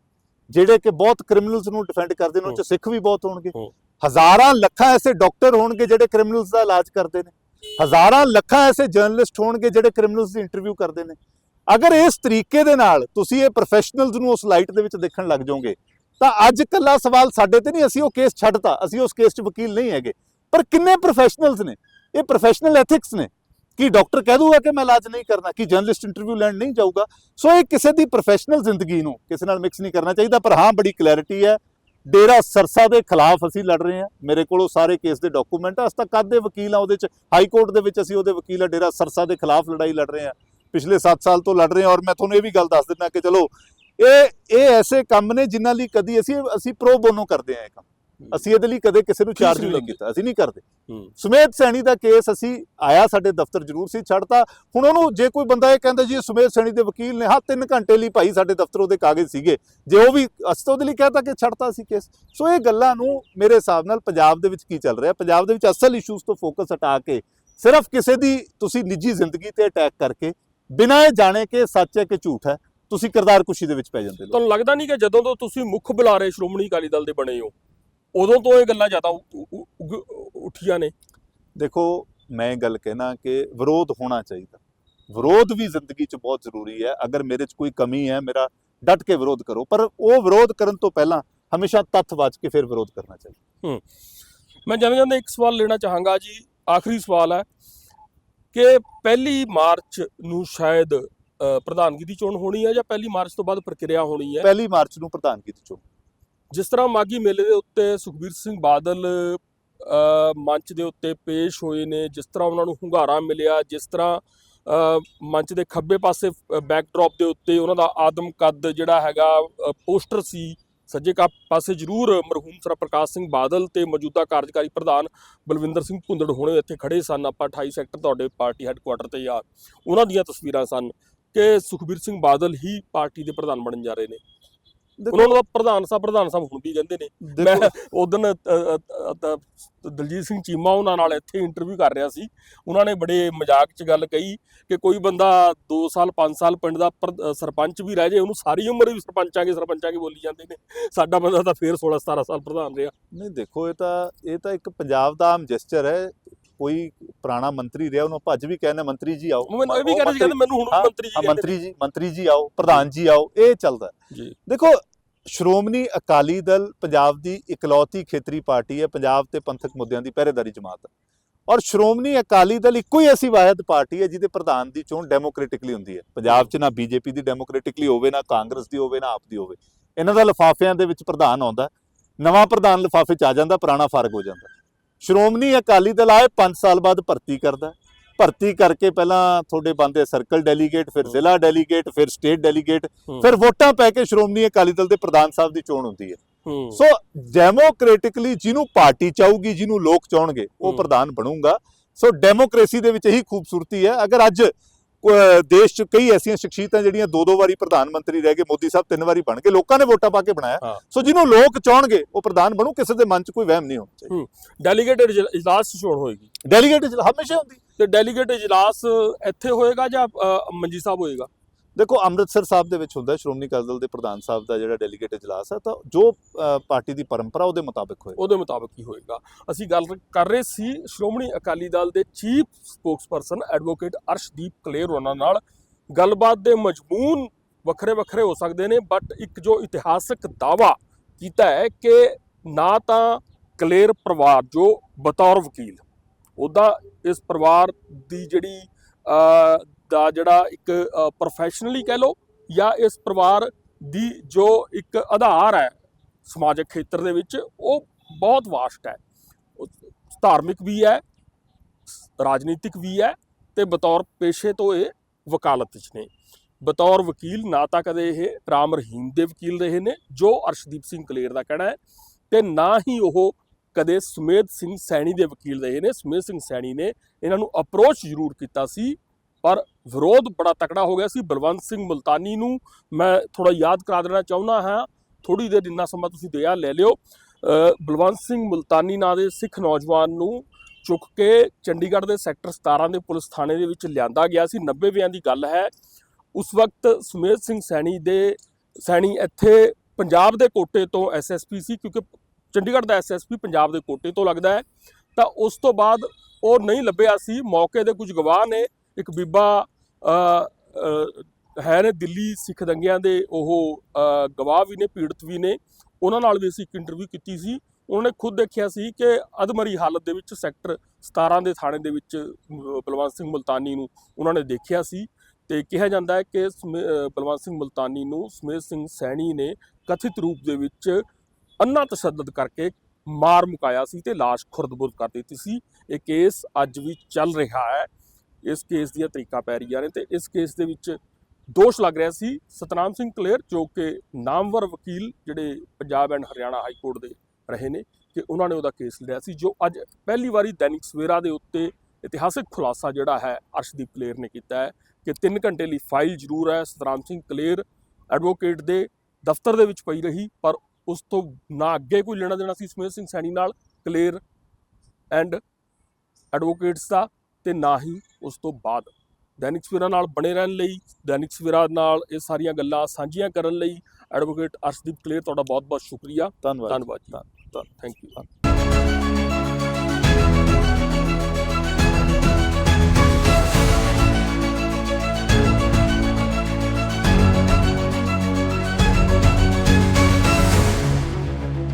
ਜਿਹੜੇ ਕਿ ਬਹੁਤ ਕ੍ਰਿਮੀਨਲਸ ਨੂੰ ਡਿਫੈਂਡ ਕਰਦੇ ਨੇ ਉਹ ਚ ਸਿੱਖ ਵੀ ਬਹੁਤ ਹੋਣਗੇ। ਹਜ਼ਾਰਾਂ ਲੱਖਾਂ ਐਸੇ ਡਾਕਟਰ ਹੋਣਗੇ ਜਿਹੜੇ ਕ੍ਰਿਮੀਨਲਸ ਦਾ ਇਲਾਜ ਕਰਦੇ ਨੇ। ਹਜ਼ਾਰਾਂ ਲੱਖਾਂ ਐਸੇ ਜਰਨਲਿਸਟ ਹੋਣਗੇ ਜਿਹੜੇ ਕ੍ਰਿਮੀਨਲਸ ਦੀ ਇੰਟਰਵਿਊ ਕਰਦੇ ਨੇ। ਅਗਰ ਇਸ ਤਰੀਕੇ ਦੇ ਨਾਲ ਤੁਸੀਂ ਇਹ ਪ੍ਰੋਫੈਸ਼ਨਲਸ ਨੂੰ ਉਸ ਲਾਈਟ ਦੇ ਵਿੱਚ ਦੇਖਣ ਲੱਗ ਜਾਓਗੇ ਤਾਂ ਅੱਜ ਕੱਲਾ ਸਵਾਲ ਸਾਡੇ ਤੇ ਨਹੀਂ, ਅਸੀਂ ਉਹ ਕੇਸ ਛੱਡਤਾ, ਅਸੀਂ ਉਸ ਕੇਸ 'ਚ ਵਕੀਲ ਨਹੀਂ ਹੈਗੇ। ਪਰ ਕਿੰਨੇ ਪ੍ਰੋਫੈਸ਼ਨਲਸ ਨੇ? ਇਹ ਪ੍ਰੋਫੈਸ਼ਨਲ ਐਥਿਕਸ ਨੇ। ਕਿ ਡਾਕਟਰ ਕਹਿ ਦੂਗਾ ਕਿ ਮੈਂ ਇਲਾਜ ਨਹੀਂ ਕਰਨਾ, ਕਿ ਜਰਨਲਿਸਟ ਇੰਟਰਵਿਊ ਲੈਣ ਨਹੀਂ ਜਾਊਗਾ? ਸੋ ਇਹ ਕਿਸੇ ਦੀ ਪ੍ਰੋਫੈਸ਼ਨਲ ਜ਼ਿੰਦਗੀ ਨੂੰ ਕਿਸੇ ਨਾਲ ਮਿਕਸ ਨਹੀਂ ਕਰਨਾ ਚਾਹੀਦਾ, ਪਰ ਹਾਂ, ਬੜੀ ਕਲੈਰਿਟੀ ਹੈ। ਡੇਰਾ ਸਰਸਾ ਦੇ ਖਿਲਾਫ ਅਸੀਂ ਲੜ ਰਹੇ ਹਾਂ। ਮੇਰੇ ਕੋਲ ਉਹ ਸਾਰੇ ਕੇਸ ਦੇ ਡਾਕੂਮੈਂਟ ਆ। ਅਸੀਂ ਤਾਂ ਕਦ ਦੇ ਵਕੀਲ ਆ ਉਹਦੇ ਚ? ਹਾਈ ਕੋਰਟ ਦੇ ਵਿੱਚ ਅਸੀਂ ਉਹਦੇ ਵਕੀਲ ਆ, ਡੇਰਾ ਸਰਸਾ ਦੇ ਖਿਲਾਫ ਲੜਾਈ ਲੜ ਰਹੇ ਹਾਂ। ਪਿਛਲੇ 7 ਸਾਲ ਤੋਂ ਲੜ ਰਹੇ ਹਾਂ ਔਰ ਮੈਂ ਤੁਹਾਨੂੰ ਇਹ ਵੀ ਗੱਲ ਦੱਸ ਦਿੰਦਾ ਕਿ ਚਲੋ ਇਹ ਇਹ ਐਸੇ ਕੰਮ ਨੇ ਜਿਨ੍ਹਾਂ ਲਈ ਕਦੀ ਅਸੀਂ ਅਸੀਂ ਪ੍ਰੋ ਬੋਨੋ ਕਰਦੇ ਹਾਂ ਇਹ ਕੰਮ। ਅਸੀਂ ਇਹਦੇ ਲਈ ਕਦੇ ਕਿਸੇ ਨੂੰ ਚਾਰਜ ਨਹੀਂ। ਕੀਤਾ ਅਸੀਂ ਨਹੀਂ ਕਰਦੇ। ਸੁਮੇਧ ਸੈਣੀ ਦਾ ਕੇਸ ਅਸੀਂ ਆਇਆ ਸਾਡੇ ਦਫ਼ਤਰ ਜ਼ਰੂਰ ਸੀ ਛੱਡਤਾ। ਹੁਣ ਉਹਨੂੰ ਜੇ ਕੋਈ ਬੰਦਾ ਇਹ ਕਹਿੰਦਾ ਜੀ ਸੁਮੇਧ ਸੈਣੀ ਦੇ ਵਕੀਲ ਨੇ ਹਾਂ 3 ਘੰਟੇ ਲਈ ਭਾਈ ਸਾਡੇ ਦਫ਼ਤਰ ਉਹਦੇ ਕਾਗਜ਼ ਸੀਗੇ। ਜੇ ਉਹ ਵੀ ਅਸੀਂ ਤਾਂ ਉਹਦੇ ਲਈ ਕਹਤਾ ਕਿ ਛੱਡਤਾ ਸੀ ਕੇਸ ਸੋ ਇਹ ਗੱਲਾਂ ਨੂੰ ਮੇਰੇ ਹਿਸਾਬ ਨਾਲ ਪੰਜਾਬ ਦੇ ਵਿੱਚ ਕੀ ਚੱਲ ਰਿਹਾ? ਪੰਜਾਬ ਦੇ ਵਿੱਚ ਅਸਲ ਇਸ਼ੂਜ਼ ਤੋਂ ਫੋਕਸ ਹਟਾ ਕੇ ਸਿਰਫ ਕਿਸੇ ਦੀ ਤੁਸੀਂ ਨਿੱਜੀ ਜ਼ਿੰਦਗੀ ਤੇ ਅਟੈਕ ਕਰਕੇ ਬਿਨਾਂ ਇਹ ਜਾਣੇ ਕਿ ਸੱਚ ਹੈ ਕਿ ਝੂਠ ਹੈ ਤੁਸੀਂ ਕਿਰਦਾਰ ਕੁਸ਼ੀ ਦੇ ਵਿੱਚ ਪੈ ਜਾਂਦੇ ਲੋਕ। ਤੁਹਾਨੂੰ ਲੱਗਦਾ ਨਹੀਂ ਕਿ ਜਦੋਂ ਤੋਂ ਤੁਸੀਂ ਮੁੱਖ ਬੁਲਾਰੇ ਸ਼੍ਰੋਮਣੀ ਅਕਾਲੀ ਦਲ ਦੇ ਬਣੇ ਹੋ ਉਦੋਂ ਤੋਂ ਇਹ ਗੱਲਾਂ ਜ਼ਿਆਦਾ ਉੱਠੀਆਂ ਨੇ? ਦੇਖੋ ਮੈਂ ਗੱਲ ਕਹਿਣਾ ਕਿ ਵਿਰੋਧ ਹੋਣਾ ਚਾਹੀਦਾ। ਵਿਰੋਧ ਵੀ ਜ਼ਿੰਦਗੀ 'ਚ ਬਹੁਤ ਜ਼ਰੂਰੀ ਹੈ। ਅਗਰ ਮੇਰੇ 'ਚ ਕੋਈ ਕਮੀ ਹੈ ਮੇਰਾ ਡਟ ਕੇ ਵਿਰੋਧ ਕਰੋ। ਪਰ ਉਹ ਵਿਰੋਧ ਕਰਨ ਤੋਂ ਪਹਿਲਾਂ ਹਮੇਸ਼ਾ ਤੱਥ ਵਾਚ ਕੇ ਫਿਰ ਵਿਰੋਧ ਕਰਨਾ ਚਾਹੀਦਾ। ਮੈਂ ਜਾਂਦੇ ਜਾਂਦੇ ਇੱਕ ਸਵਾਲ ਲੈਣਾ ਚਾਹਾਂਗਾ ਜੀ। ਆਖਰੀ ਸਵਾਲ ਹੈ ਕਿ ਪਹਿਲੀ ਮਾਰਚ ਨੂੰ ਸ਼ਾਇਦ ਪ੍ਰਧਾਨਗੀ ਦੀ ਚੋਣ ਹੋਣੀ ਹੈ ਜਾਂ ਪਹਿਲੀ ਮਾਰਚ ਤੋਂ ਬਾਅਦ ਪ੍ਰਕਿਰਿਆ ਹੋਣੀ ਹੈ ਪਹਿਲੀ ਮਾਰਚ ਨੂੰ ਪ੍ਰਧਾਨਗੀ ਦੀ ਚੋਣ। ਜਿਸ ਤਰ੍ਹਾਂ ਮਾਗੀ ਮੇਲੇ ਦੇ ਉੱਤੇ ਸੁਖਬੀਰ ਸਿੰਘ ਬਾਦਲ ਮੰਚ ਦੇ ਉੱਤੇ ਪੇਸ਼ ਹੋਏ ਨੇ ਜਿਸ ਤਰ੍ਹਾਂ ਉਹਨਾਂ ਨੂੰ ਹੁੰਗਾਰਾ ਮਿਲਿਆ ਜਿਸ ਤਰ੍ਹਾਂ ਮੰਚ ਦੇ ਖੱਬੇ ਪਾਸੇ ਬੈਕਡ੍ਰੌਪ ਦੇ ਉੱਤੇ ਉਹਨਾਂ ਦਾ ਆਦਮ ਕੱਦ ਜਿਹੜਾ ਹੈਗਾ ਪੋਸਟਰ ਸੀ। ਸੱਜੇ ਕਾ ਪਾਸੇ ਜ਼ਰੂਰ ਮਰਹੂਮ ਸਰ ਪ੍ਰਕਾਸ਼ ਸਿੰਘ ਬਾਦਲ ਤੇ ਮੌਜੂਦਾ ਕਾਰਜਕਾਰੀ ਪ੍ਰਧਾਨ ਬਲਵਿੰਦਰ ਸਿੰਘ ਭੁੰਦੜ ਹੋਣੇ ਇੱਥੇ ਖੜੇ ਸਨ। ਆਪਾਂ 28 ਸੈਕਟਰ ਤੁਹਾਡੇ ਪਾਰਟੀ ਹੈੱਡਕੁਆਟਰ ਤੇ ਆ। ਉਹਨਾਂ ਦੀਆਂ ਤਸਵੀਰਾਂ ਸਨ। ਕਿ ਸੁਖਬੀਰ ਸਿੰਘ ਬਾਦਲ ਹੀ ਪਾਰਟੀ ਦੇ ਪ੍ਰਧਾਨ ਬਣਨ ਜਾ ਰਹੇ ਨੇ। ਉਹਨਾਂ ਤਾਂ ਪ੍ਰਧਾਨ ਸਾਹਿਬ ਪ੍ਰਧਾਨ ਸਾਹਿਬ ਹੁਣ ਵੀ ਕਹਿੰਦੇ ਨੇ। ਮੈਂ ਉਦੋਂ ਦਲਜੀਤ ਸਿੰਘ ਚੀਮਾ ਉਹਨਾਂ ਨਾਲ ਇੱਥੇ ਇੰਟਰਵਿਊ ਕਰ ਰਿਹਾ ਸੀ। ਉਹਨਾਂ ਨੇ ਬੜੇ ਮਜ਼ਾਕ 'ਚ ਗੱਲ ਕਹੀ ਕਿ ਕੋਈ ਬੰਦਾ 2 ਸਾਲ 5 ਸਾਲ ਪਿੰਡ ਦਾ ਸਰਪੰਚ ਵੀ ਰਹਿ ਜੇ ਉਹਨੂੰ ਸਾਰੀ ਉਮਰ ਵੀ ਸਰਪੰਚਾਂਗੇ ਸਰਪੰਚਾਂਗੇ ਬੋਲੀ ਜਾਂਦੇ ਨੇ। ਸਾਡਾ ਬੰਦਾ ਤਾਂ ਫੇਰ 16 17 ਸਾਲ ਪ੍ਰਧਾਨ ਰਿਹਾ। ਨਹੀਂ ਦੇਖੋ ਇਹ ਤਾਂ ਇਹ ਤਾਂ ਇੱਕ ਪੰਜਾਬ ਦਾ ਆਮ ਜੈਸਚਰ ਹੈ। ਕੋਈ ਪੁਰਾਣਾ ਮੰਤਰੀ ਰਿਹਾ ਉਹਨੂੰ ਭੱਜ ਵੀ ਕਹਿੰਦੇ ਮੰਤਰੀ ਜੀ ਆਓ। ਮੈਨੂੰ ਇਹ ਵੀ ਕਹਿ ਰਹੇ ਸੀ ਕਹਿੰਦੇ ਮੈਨੂੰ ਹੁਣ ਮੰਤਰੀ ਜੀ ਕਹਿੰਦੇ ਮੰਤਰੀ ਜੀ ਮੰਤਰੀ ਜੀ ਆਓ ਪ੍ਰਧਾਨ ਜੀ ਆਓ ਇਹ ਚੱਲਦਾ ਦੇਖੋ ਸ਼੍ਰੋਮਣੀ ਅਕਾਲੀ ਦਲ ਪੰਜਾਬ ਦੀ ਇਕਲੌਤੀ ਖੇਤਰੀ ਪਾਰਟੀ ਹੈ ਪੰਜਾਬ ਤੇ ਪੰਥਕ ਮੁੱਦਿਆਂ ਦੀ ਪਹਿਰੇਦਾਰੀ ਜਮਾਤ ਹੈ। ਔਰ ਸ਼੍ਰੋਮਣੀ ਅਕਾਲੀ ਦਲ ਇੱਕੋ ਹੀ ਐਸੀ ਵਾਹਿਦ ਪਾਰਟੀ ਹੈ ਜਿਹਦੇ ਪ੍ਰਧਾਨ ਦੀ ਚੋਣ ਡੈਮੋਕ੍ਰੈਟਿਕਲੀ ਹੁੰਦੀ ਹੈ। ਪੰਜਾਬ 'ਚ ਨਾ ਬੀਜੇਪੀ ਦੀ ਡੈਮੋਕ੍ਰੈਟਿਕਲੀ ਹੋਵੇ ਨਾ ਕਾਂਗਰਸ ਦੀ ਹੋਵੇ ਨਾ ਆਪ ਦੀ ਹੋਵੇ। ਇਹਨਾਂ ਦਾ ਲਿਫਾਫਿਆਂ ਦੇ ਵਿੱਚ ਪ੍ਰਧਾਨ ਆਉਂਦਾ ਨਵਾਂ ਪ੍ਰਧਾਨ ਲਿਫਾਫੇ 'ਚ ਆ ਜਾਂਦਾ ਪੁਰਾਣਾ ਫ਼ਰਕ ਹੋ ਜਾਂਦਾ ਸ਼੍ਰੋਮਣੀ ਅਕਾਲੀ ਦਲ ਆਏ 5 ਸਾਲ ਬਾਅਦ ਭਰਤੀ ਕਰਦਾ ਭਰਤੀ ਕਰਕੇ ਪਹਿਲਾਂ ਤੁਹਾਡੇ ਬੰਦੇ ਸਰਕਲ ਡੈਲੀਗੇਟ ਫਿਰ। ਜ਼ਿਲ੍ਹਾ ਡੈਲੀਗੇਟ ਫਿਰ ਸਟੇਟ ਡੈਲੀਗੇਟ। ਫਿਰ ਵੋਟਾਂ ਪੈ ਕੇ ਸ਼੍ਰੋਮਣੀ ਅਕਾਲੀ ਦਲ ਦੇ ਪ੍ਰਧਾਨ ਸਾਹਿਬ ਦੀ ਚੋਣ ਹੁੰਦੀ ਹੈ ਸੋ ਡੈਮੋਕ੍ਰੈਟਿਕਲੀ ਜਿਹਨੂੰ ਪਾਰਟੀ ਚਾਹੂਗੀ ਜਿਹਨੂੰ ਲੋਕ ਚਾਹਣਗੇ ਉਹ। ਪ੍ਰਧਾਨ ਬਣੂਗਾ ਸੋ ਡੈਮੋਕ੍ਰੇਸੀ ਦੇ ਵਿੱਚ ਇਹੀ ਖੂਬਸੂਰਤੀ ਹੈ ਅਗਰ ਅੱਜ ਦੇਸ਼ 'ਚ ਕਈ ਐਸੀਆਂ ਸ਼ਖਸੀਅਤਾਂ ਜਿਹੜੀਆਂ ਦੋ ਦੋ ਵਾਰੀ ਪ੍ਰਧਾਨ ਮੰਤਰੀ ਰਹਿ ਗਏ ਮੋਦੀ ਸਾਹਿਬ ਤਿੰਨ ਵਾਰੀ ਬਣ ਗਏ ਲੋਕਾਂ ਨੇ ਵੋਟਾਂ ਪਾ ਕੇ ਬਣਾਇਆ। ਸੋ ਜਿਹਨੂੰ ਲੋਕ ਚਾਹਣਗੇ ਉਹ ਪ੍ਰਧਾਨ ਬਣੂ ਕਿਸੇ ਦੇ ਮਨ 'ਚ ਕੋਈ ਵਹਿਮ ਨਹੀਂ ਹੋਣਾ ਚਾਹੀਦਾ। ਡੈਲੀਗੇਟ ਇਜਲਾਸ ਚੋਣ ਹੋਏਗੀ। ਡੈਲੀਗੇਟ ਹਮੇਸ਼ਾ ਹੁੰਦੀ। ਤੇ ਡੈਲੀਗੇਟ ਇਜਲਾਸ ਇੱਥੇ ਹੋਏਗਾ ਜਾਂ ਮੰਜੀ ਸਾਹਿਬ ਹੋਏਗਾ? ਦੇਖੋ, ਅੰਮ੍ਰਿਤਸਰ ਸਾਹਿਬ ਦੇ ਵਿੱਚ ਹੁੰਦਾ ਸ਼੍ਰੋਮਣੀ ਅਕਾਲੀ ਦਲ ਦੇ ਪ੍ਰਧਾਨ ਸਾਹਿਬ ਦਾ ਜਿਹੜਾ ਡੈਲੀਗੇਟ ਇਜਲਾਸ ਹੈ, ਤਾਂ ਜੋ ਪਾਰਟੀ ਦੀ ਪਰੰਪਰਾ ਉਹਦੇ ਮੁਤਾਬਕ ਹੋਏ ਉਹਦੇ ਮੁਤਾਬਕ ਹੀ ਹੋਏਗਾ। ਅਸੀਂ ਗੱਲ ਕਰ ਰਹੇ ਸੀ ਸ਼੍ਰੋਮਣੀ ਅਕਾਲੀ ਦਲ ਦੇ chief spokesperson advocate Arshdeep Kaler ਉਹਨਾਂ ਨਾਲ। ਗੱਲਬਾਤ ਦੇ ਮਜਮੂਨ ਵੱਖਰੇ ਵੱਖਰੇ ਹੋ ਸਕਦੇ ਨੇ ਬਟ ਇੱਕ ਜੋ ਇਤਿਹਾਸਕ ਦਾਵਾ ਕੀਤਾ ਹੈ ਕਿ ਨਾ ਤਾਂ ਕਲੇਰ ਪਰਿਵਾਰ, ਜੋ ਬਤੌਰ ਵਕੀਲ, ਉਹਦਾ ਇਸ ਪਰਿਵਾਰ ਦੀ ਜਿਹੜੀ ਦਾ ਜਿਹੜਾ ਇੱਕ ਪ੍ਰੋਫੈਸ਼ਨਲੀ ਕਹਿ ਲਓ ਜਾਂ ਇਸ ਪਰਿਵਾਰ ਦੀ ਜੋ ਇੱਕ ਆਧਾਰ ਹੈ ਸਮਾਜਿਕ ਖੇਤਰ ਦੇ ਵਿੱਚ, ਉਹ ਬਹੁਤ ਵਾਸਟ ਹੈ। ਧਾਰਮਿਕ ਵੀ ਹੈ, ਰਾਜਨੀਤਿਕ ਵੀ ਹੈ ਤੇ ਬਤੌਰ ਪੇਸ਼ੇ ਤੋਂ ਇਹ ਵਕਾਲਤ 'ਚ ਨੇ। ਬਤੌਰ ਵਕੀਲ ਨਾ ਤਾਂ ਕਦੇ ਇਹ ਰਾਮ ਰਹੀਮ ਦੇ ਵਕੀਲ ਰਹੇ ਨੇ, ਜੋ ਅਰਸ਼ਦੀਪ ਸਿੰਘ ਕਲੇਰ ਦਾ ਕਹਿਣਾ ਹੈ, ਤੇ ਨਾ ਹੀ ਉਹ ਕਦੇ ਸੁਮੇਧ ਸਿੰਘ ਸੈਣੀ ਦੇ ਵਕੀਲ ਰਹੇ ਨੇ। ਸੁਮੇਧ ਸਿੰਘ ਸੈਣੀ ਨੇ ਇਹਨਾਂ ਨੂੰ ਅਪਰੋਚ ਜ਼ਰੂਰ ਕੀਤਾ ਸੀ ਪਰ ਵਿਰੋਧ ਬੜਾ ਤਕੜਾ ਹੋ ਗਿਆ ਸੀ। ਬਲਵੰਤ ਸਿੰਘ ਮੁਲਤਾਨੀ ਨੂੰ ਮੈਂ ਥੋੜਾ ਯਾਦ ਕਰਾ ਦੇਣਾ ਚਾਹੁੰਦਾ ਹਾਂ। ਥੋੜੀ ਦੇਰ ਇੰਨਾ ਸਮਾਂ ਤੁਸੀਂ ਦਇਆ ਲੈ ਲਿਓ। ਬਲਵੰਤ ਸਿੰਘ ਮੁਲਤਾਨੀ ਨਾਂ ਦੇ ਸਿੱਖ ਨੌਜਵਾਨ ਨੂੰ ਚੁੱਕ ਕੇ ਚੰਡੀਗੜ੍ਹ ਦੇ ਸੈਕਟਰ 17 ਦੇ ਪੁਲਿਸ ਥਾਣੇ ਦੇ ਵਿੱਚ ਲਿਆਂਦਾ ਗਿਆ ਸੀ। 90 ਵਿਆਂ ਦੀ ਗੱਲ ਹੈ। ਉਸ ਵਕਤ ਸੁਮੇਧ ਸਿੰਘ ਸੈਣੀ ਦੇ, ਸੈਣੀ ਇੱਥੇ ਪੰਜਾਬ ਦੇ ਕੋਟੇ ਤੋਂ ਐਸਐਸਪੀ ਸੀ ਕਿਉਂਕਿ ਚੰਡੀਗੜ੍ਹ ਦਾ ਐਸਐਸਪੀ ਪੰਜਾਬ ਦੇ ਕੋਟੇ ਤੋਂ ਲੱਗਦਾ ਹੈ। ਤਾਂ ਉਸ ਤੋਂ ਬਾਅਦ ਉਹ ਨਹੀਂ ਲੱਭਿਆ ਸੀ। ਮੌਕੇ ਦੇ ਕੁਝ ਗਵਾਹ ਨੇ ਇੱਕ ਬੀਬਾ ਹੈ ਨੇ ਦਿੱਲੀ ਸਿੱਖ ਦੰਗਿਆਂ ਦੇ, ਉਹ ਗਵਾਹ ਵੀ ਨੇ, ਪੀੜਤ ਵੀ ਨੇ। ਉਹਨਾਂ ਨਾਲ ਵੀ ਅਸੀਂ ਇੱਕ ਇੰਟਰਵਿਊ ਕੀਤੀ ਸੀ। ਉਹਨਾਂ ਨੇ ਖੁਦ ਦੇਖਿਆ ਸੀ ਕਿ ਅਧਮਰੀ ਹਾਲਤ ਦੇ ਵਿੱਚ ਸੈਕਟਰ 17 ਦੇ ਥਾਣੇ ਦੇ ਵਿੱਚ ਬਲਵੰਤ ਸਿੰਘ ਮੁਲਤਾਨੀ ਨੂੰ ਉਹਨਾਂ ਨੇ ਦੇਖਿਆ ਸੀ ਤੇ ਕਿਹਾ ਜਾਂਦਾ ਹੈ ਕਿ ਸਮੇ- ਬਲਵੰਤ ਸਿੰਘ ਮੁਲਤਾਨੀ ਨੂੰ ਸਮੇਤ ਸਿੰਘ ਸੈਣੀ ਨੇ ਕਥਿਤ ਰੂਪ ਦੇ ਵਿੱਚ ਅੰਨਾ ਤਸ਼ੱਦਦ ਕਰਕੇ ਮਾਰ ਮੁਕਾਇਆ ਸੀ ਤੇ ਲਾਸ਼ ਖੁਰਦਬੁਰਦ ਕਰ ਦਿੱਤੀ ਸੀ। ਇਹ ਕੇਸ ਅੱਜ ਵੀ ਚੱਲ ਰਿਹਾ ਹੈ। ਇਸ ਕੇਸ ਦੀਆਂ ਤਰੀਕਾ ਪੈ ਰਹੀਆਂ ਨੇ ਤੇ ਇਸ ਕੇਸ ਦੇ ਵਿੱਚ ਦੋਸ਼ ਲੱਗ ਰਿਹਾ ਸੀ ਸਤਨਾਮ ਸਿੰਘ ਕਲੇਰ, ਜੋ ਕਿ ਨਾਮਵਰ ਵਕੀਲ ਜਿਹੜੇ Punjab and Haryana high court ਦੇ ਰਹੇ ਨੇ, ਕਿ ਉਹਨਾਂ ਨੇ ਉਹਦਾ ਕੇਸ ਲਿਆ ਸੀ, ਜੋ ਅੱਜ ਪਹਿਲੀ ਵਾਰੀ ਦੈਨਿਕ ਸਵੇਰਾ ਦੇ ਉੱਤੇ ਇਤਿਹਾਸਿਕ ਖੁਲਾਸਾ ਜਿਹੜਾ ਹੈ ਅਰਸ਼ਦੀਪ ਕਲੇਰ ਨੇ ਕੀਤਾ ਹੈ, ਕਿ 3 ਘੰਟੇ ਲਈ ਫਾਈਲ ਜ਼ਰੂਰ ਹੈ, ਸਤਨਾਮ ਸਿੰਘ ਕਲੇਰ ਐਡਵੋਕੇਟ ਦੇ ਦਫ਼ਤਰ ਦੇ ਵਿੱਚ ਪਈ ਰਹੀ, ਪਰ ਉਸ ਤੋਂ ਨਾ ਅੱਗੇ ਕੋਈ ਲੈਣਾ ਦੇਣਾ ਸੀ ਸਮੇਤ ਸਿੰਘ ਸੈਣੀ ਨਾਲ ਕਲੇਰ ਐਂਡ ਐਡਵੋਕੇਟਸ ਦਾ ਤੇ ਨਾ ਹੀ ਉਸ ਤੋਂ ਬਾਅਦ। ਦੈਨਿਕ ਸਵੇਰਾ ਨਾਲ ਬਣੇ ਰਹਿਣ ਲਈ ਦੈਨਿਕ ਸਵੇਰਾ ਨਾਲ ਇਹ ਸਾਰੀਆਂ ਗੱਲਾਂ ਸਾਂਝੀਆਂ ਕਰਨ ਲਈ ਐਡਵੋਕੇਟ ਅਰਸ਼ਦੀਪ ਕਲੇਰ ਤੁਹਾਡਾ ਬਹੁਤ ਬਹੁਤ ਸ਼ੁਕਰੀਆ। ਧੰਨਵਾਦ ਧੰਨਵਾਦ ਜੀ। Thank you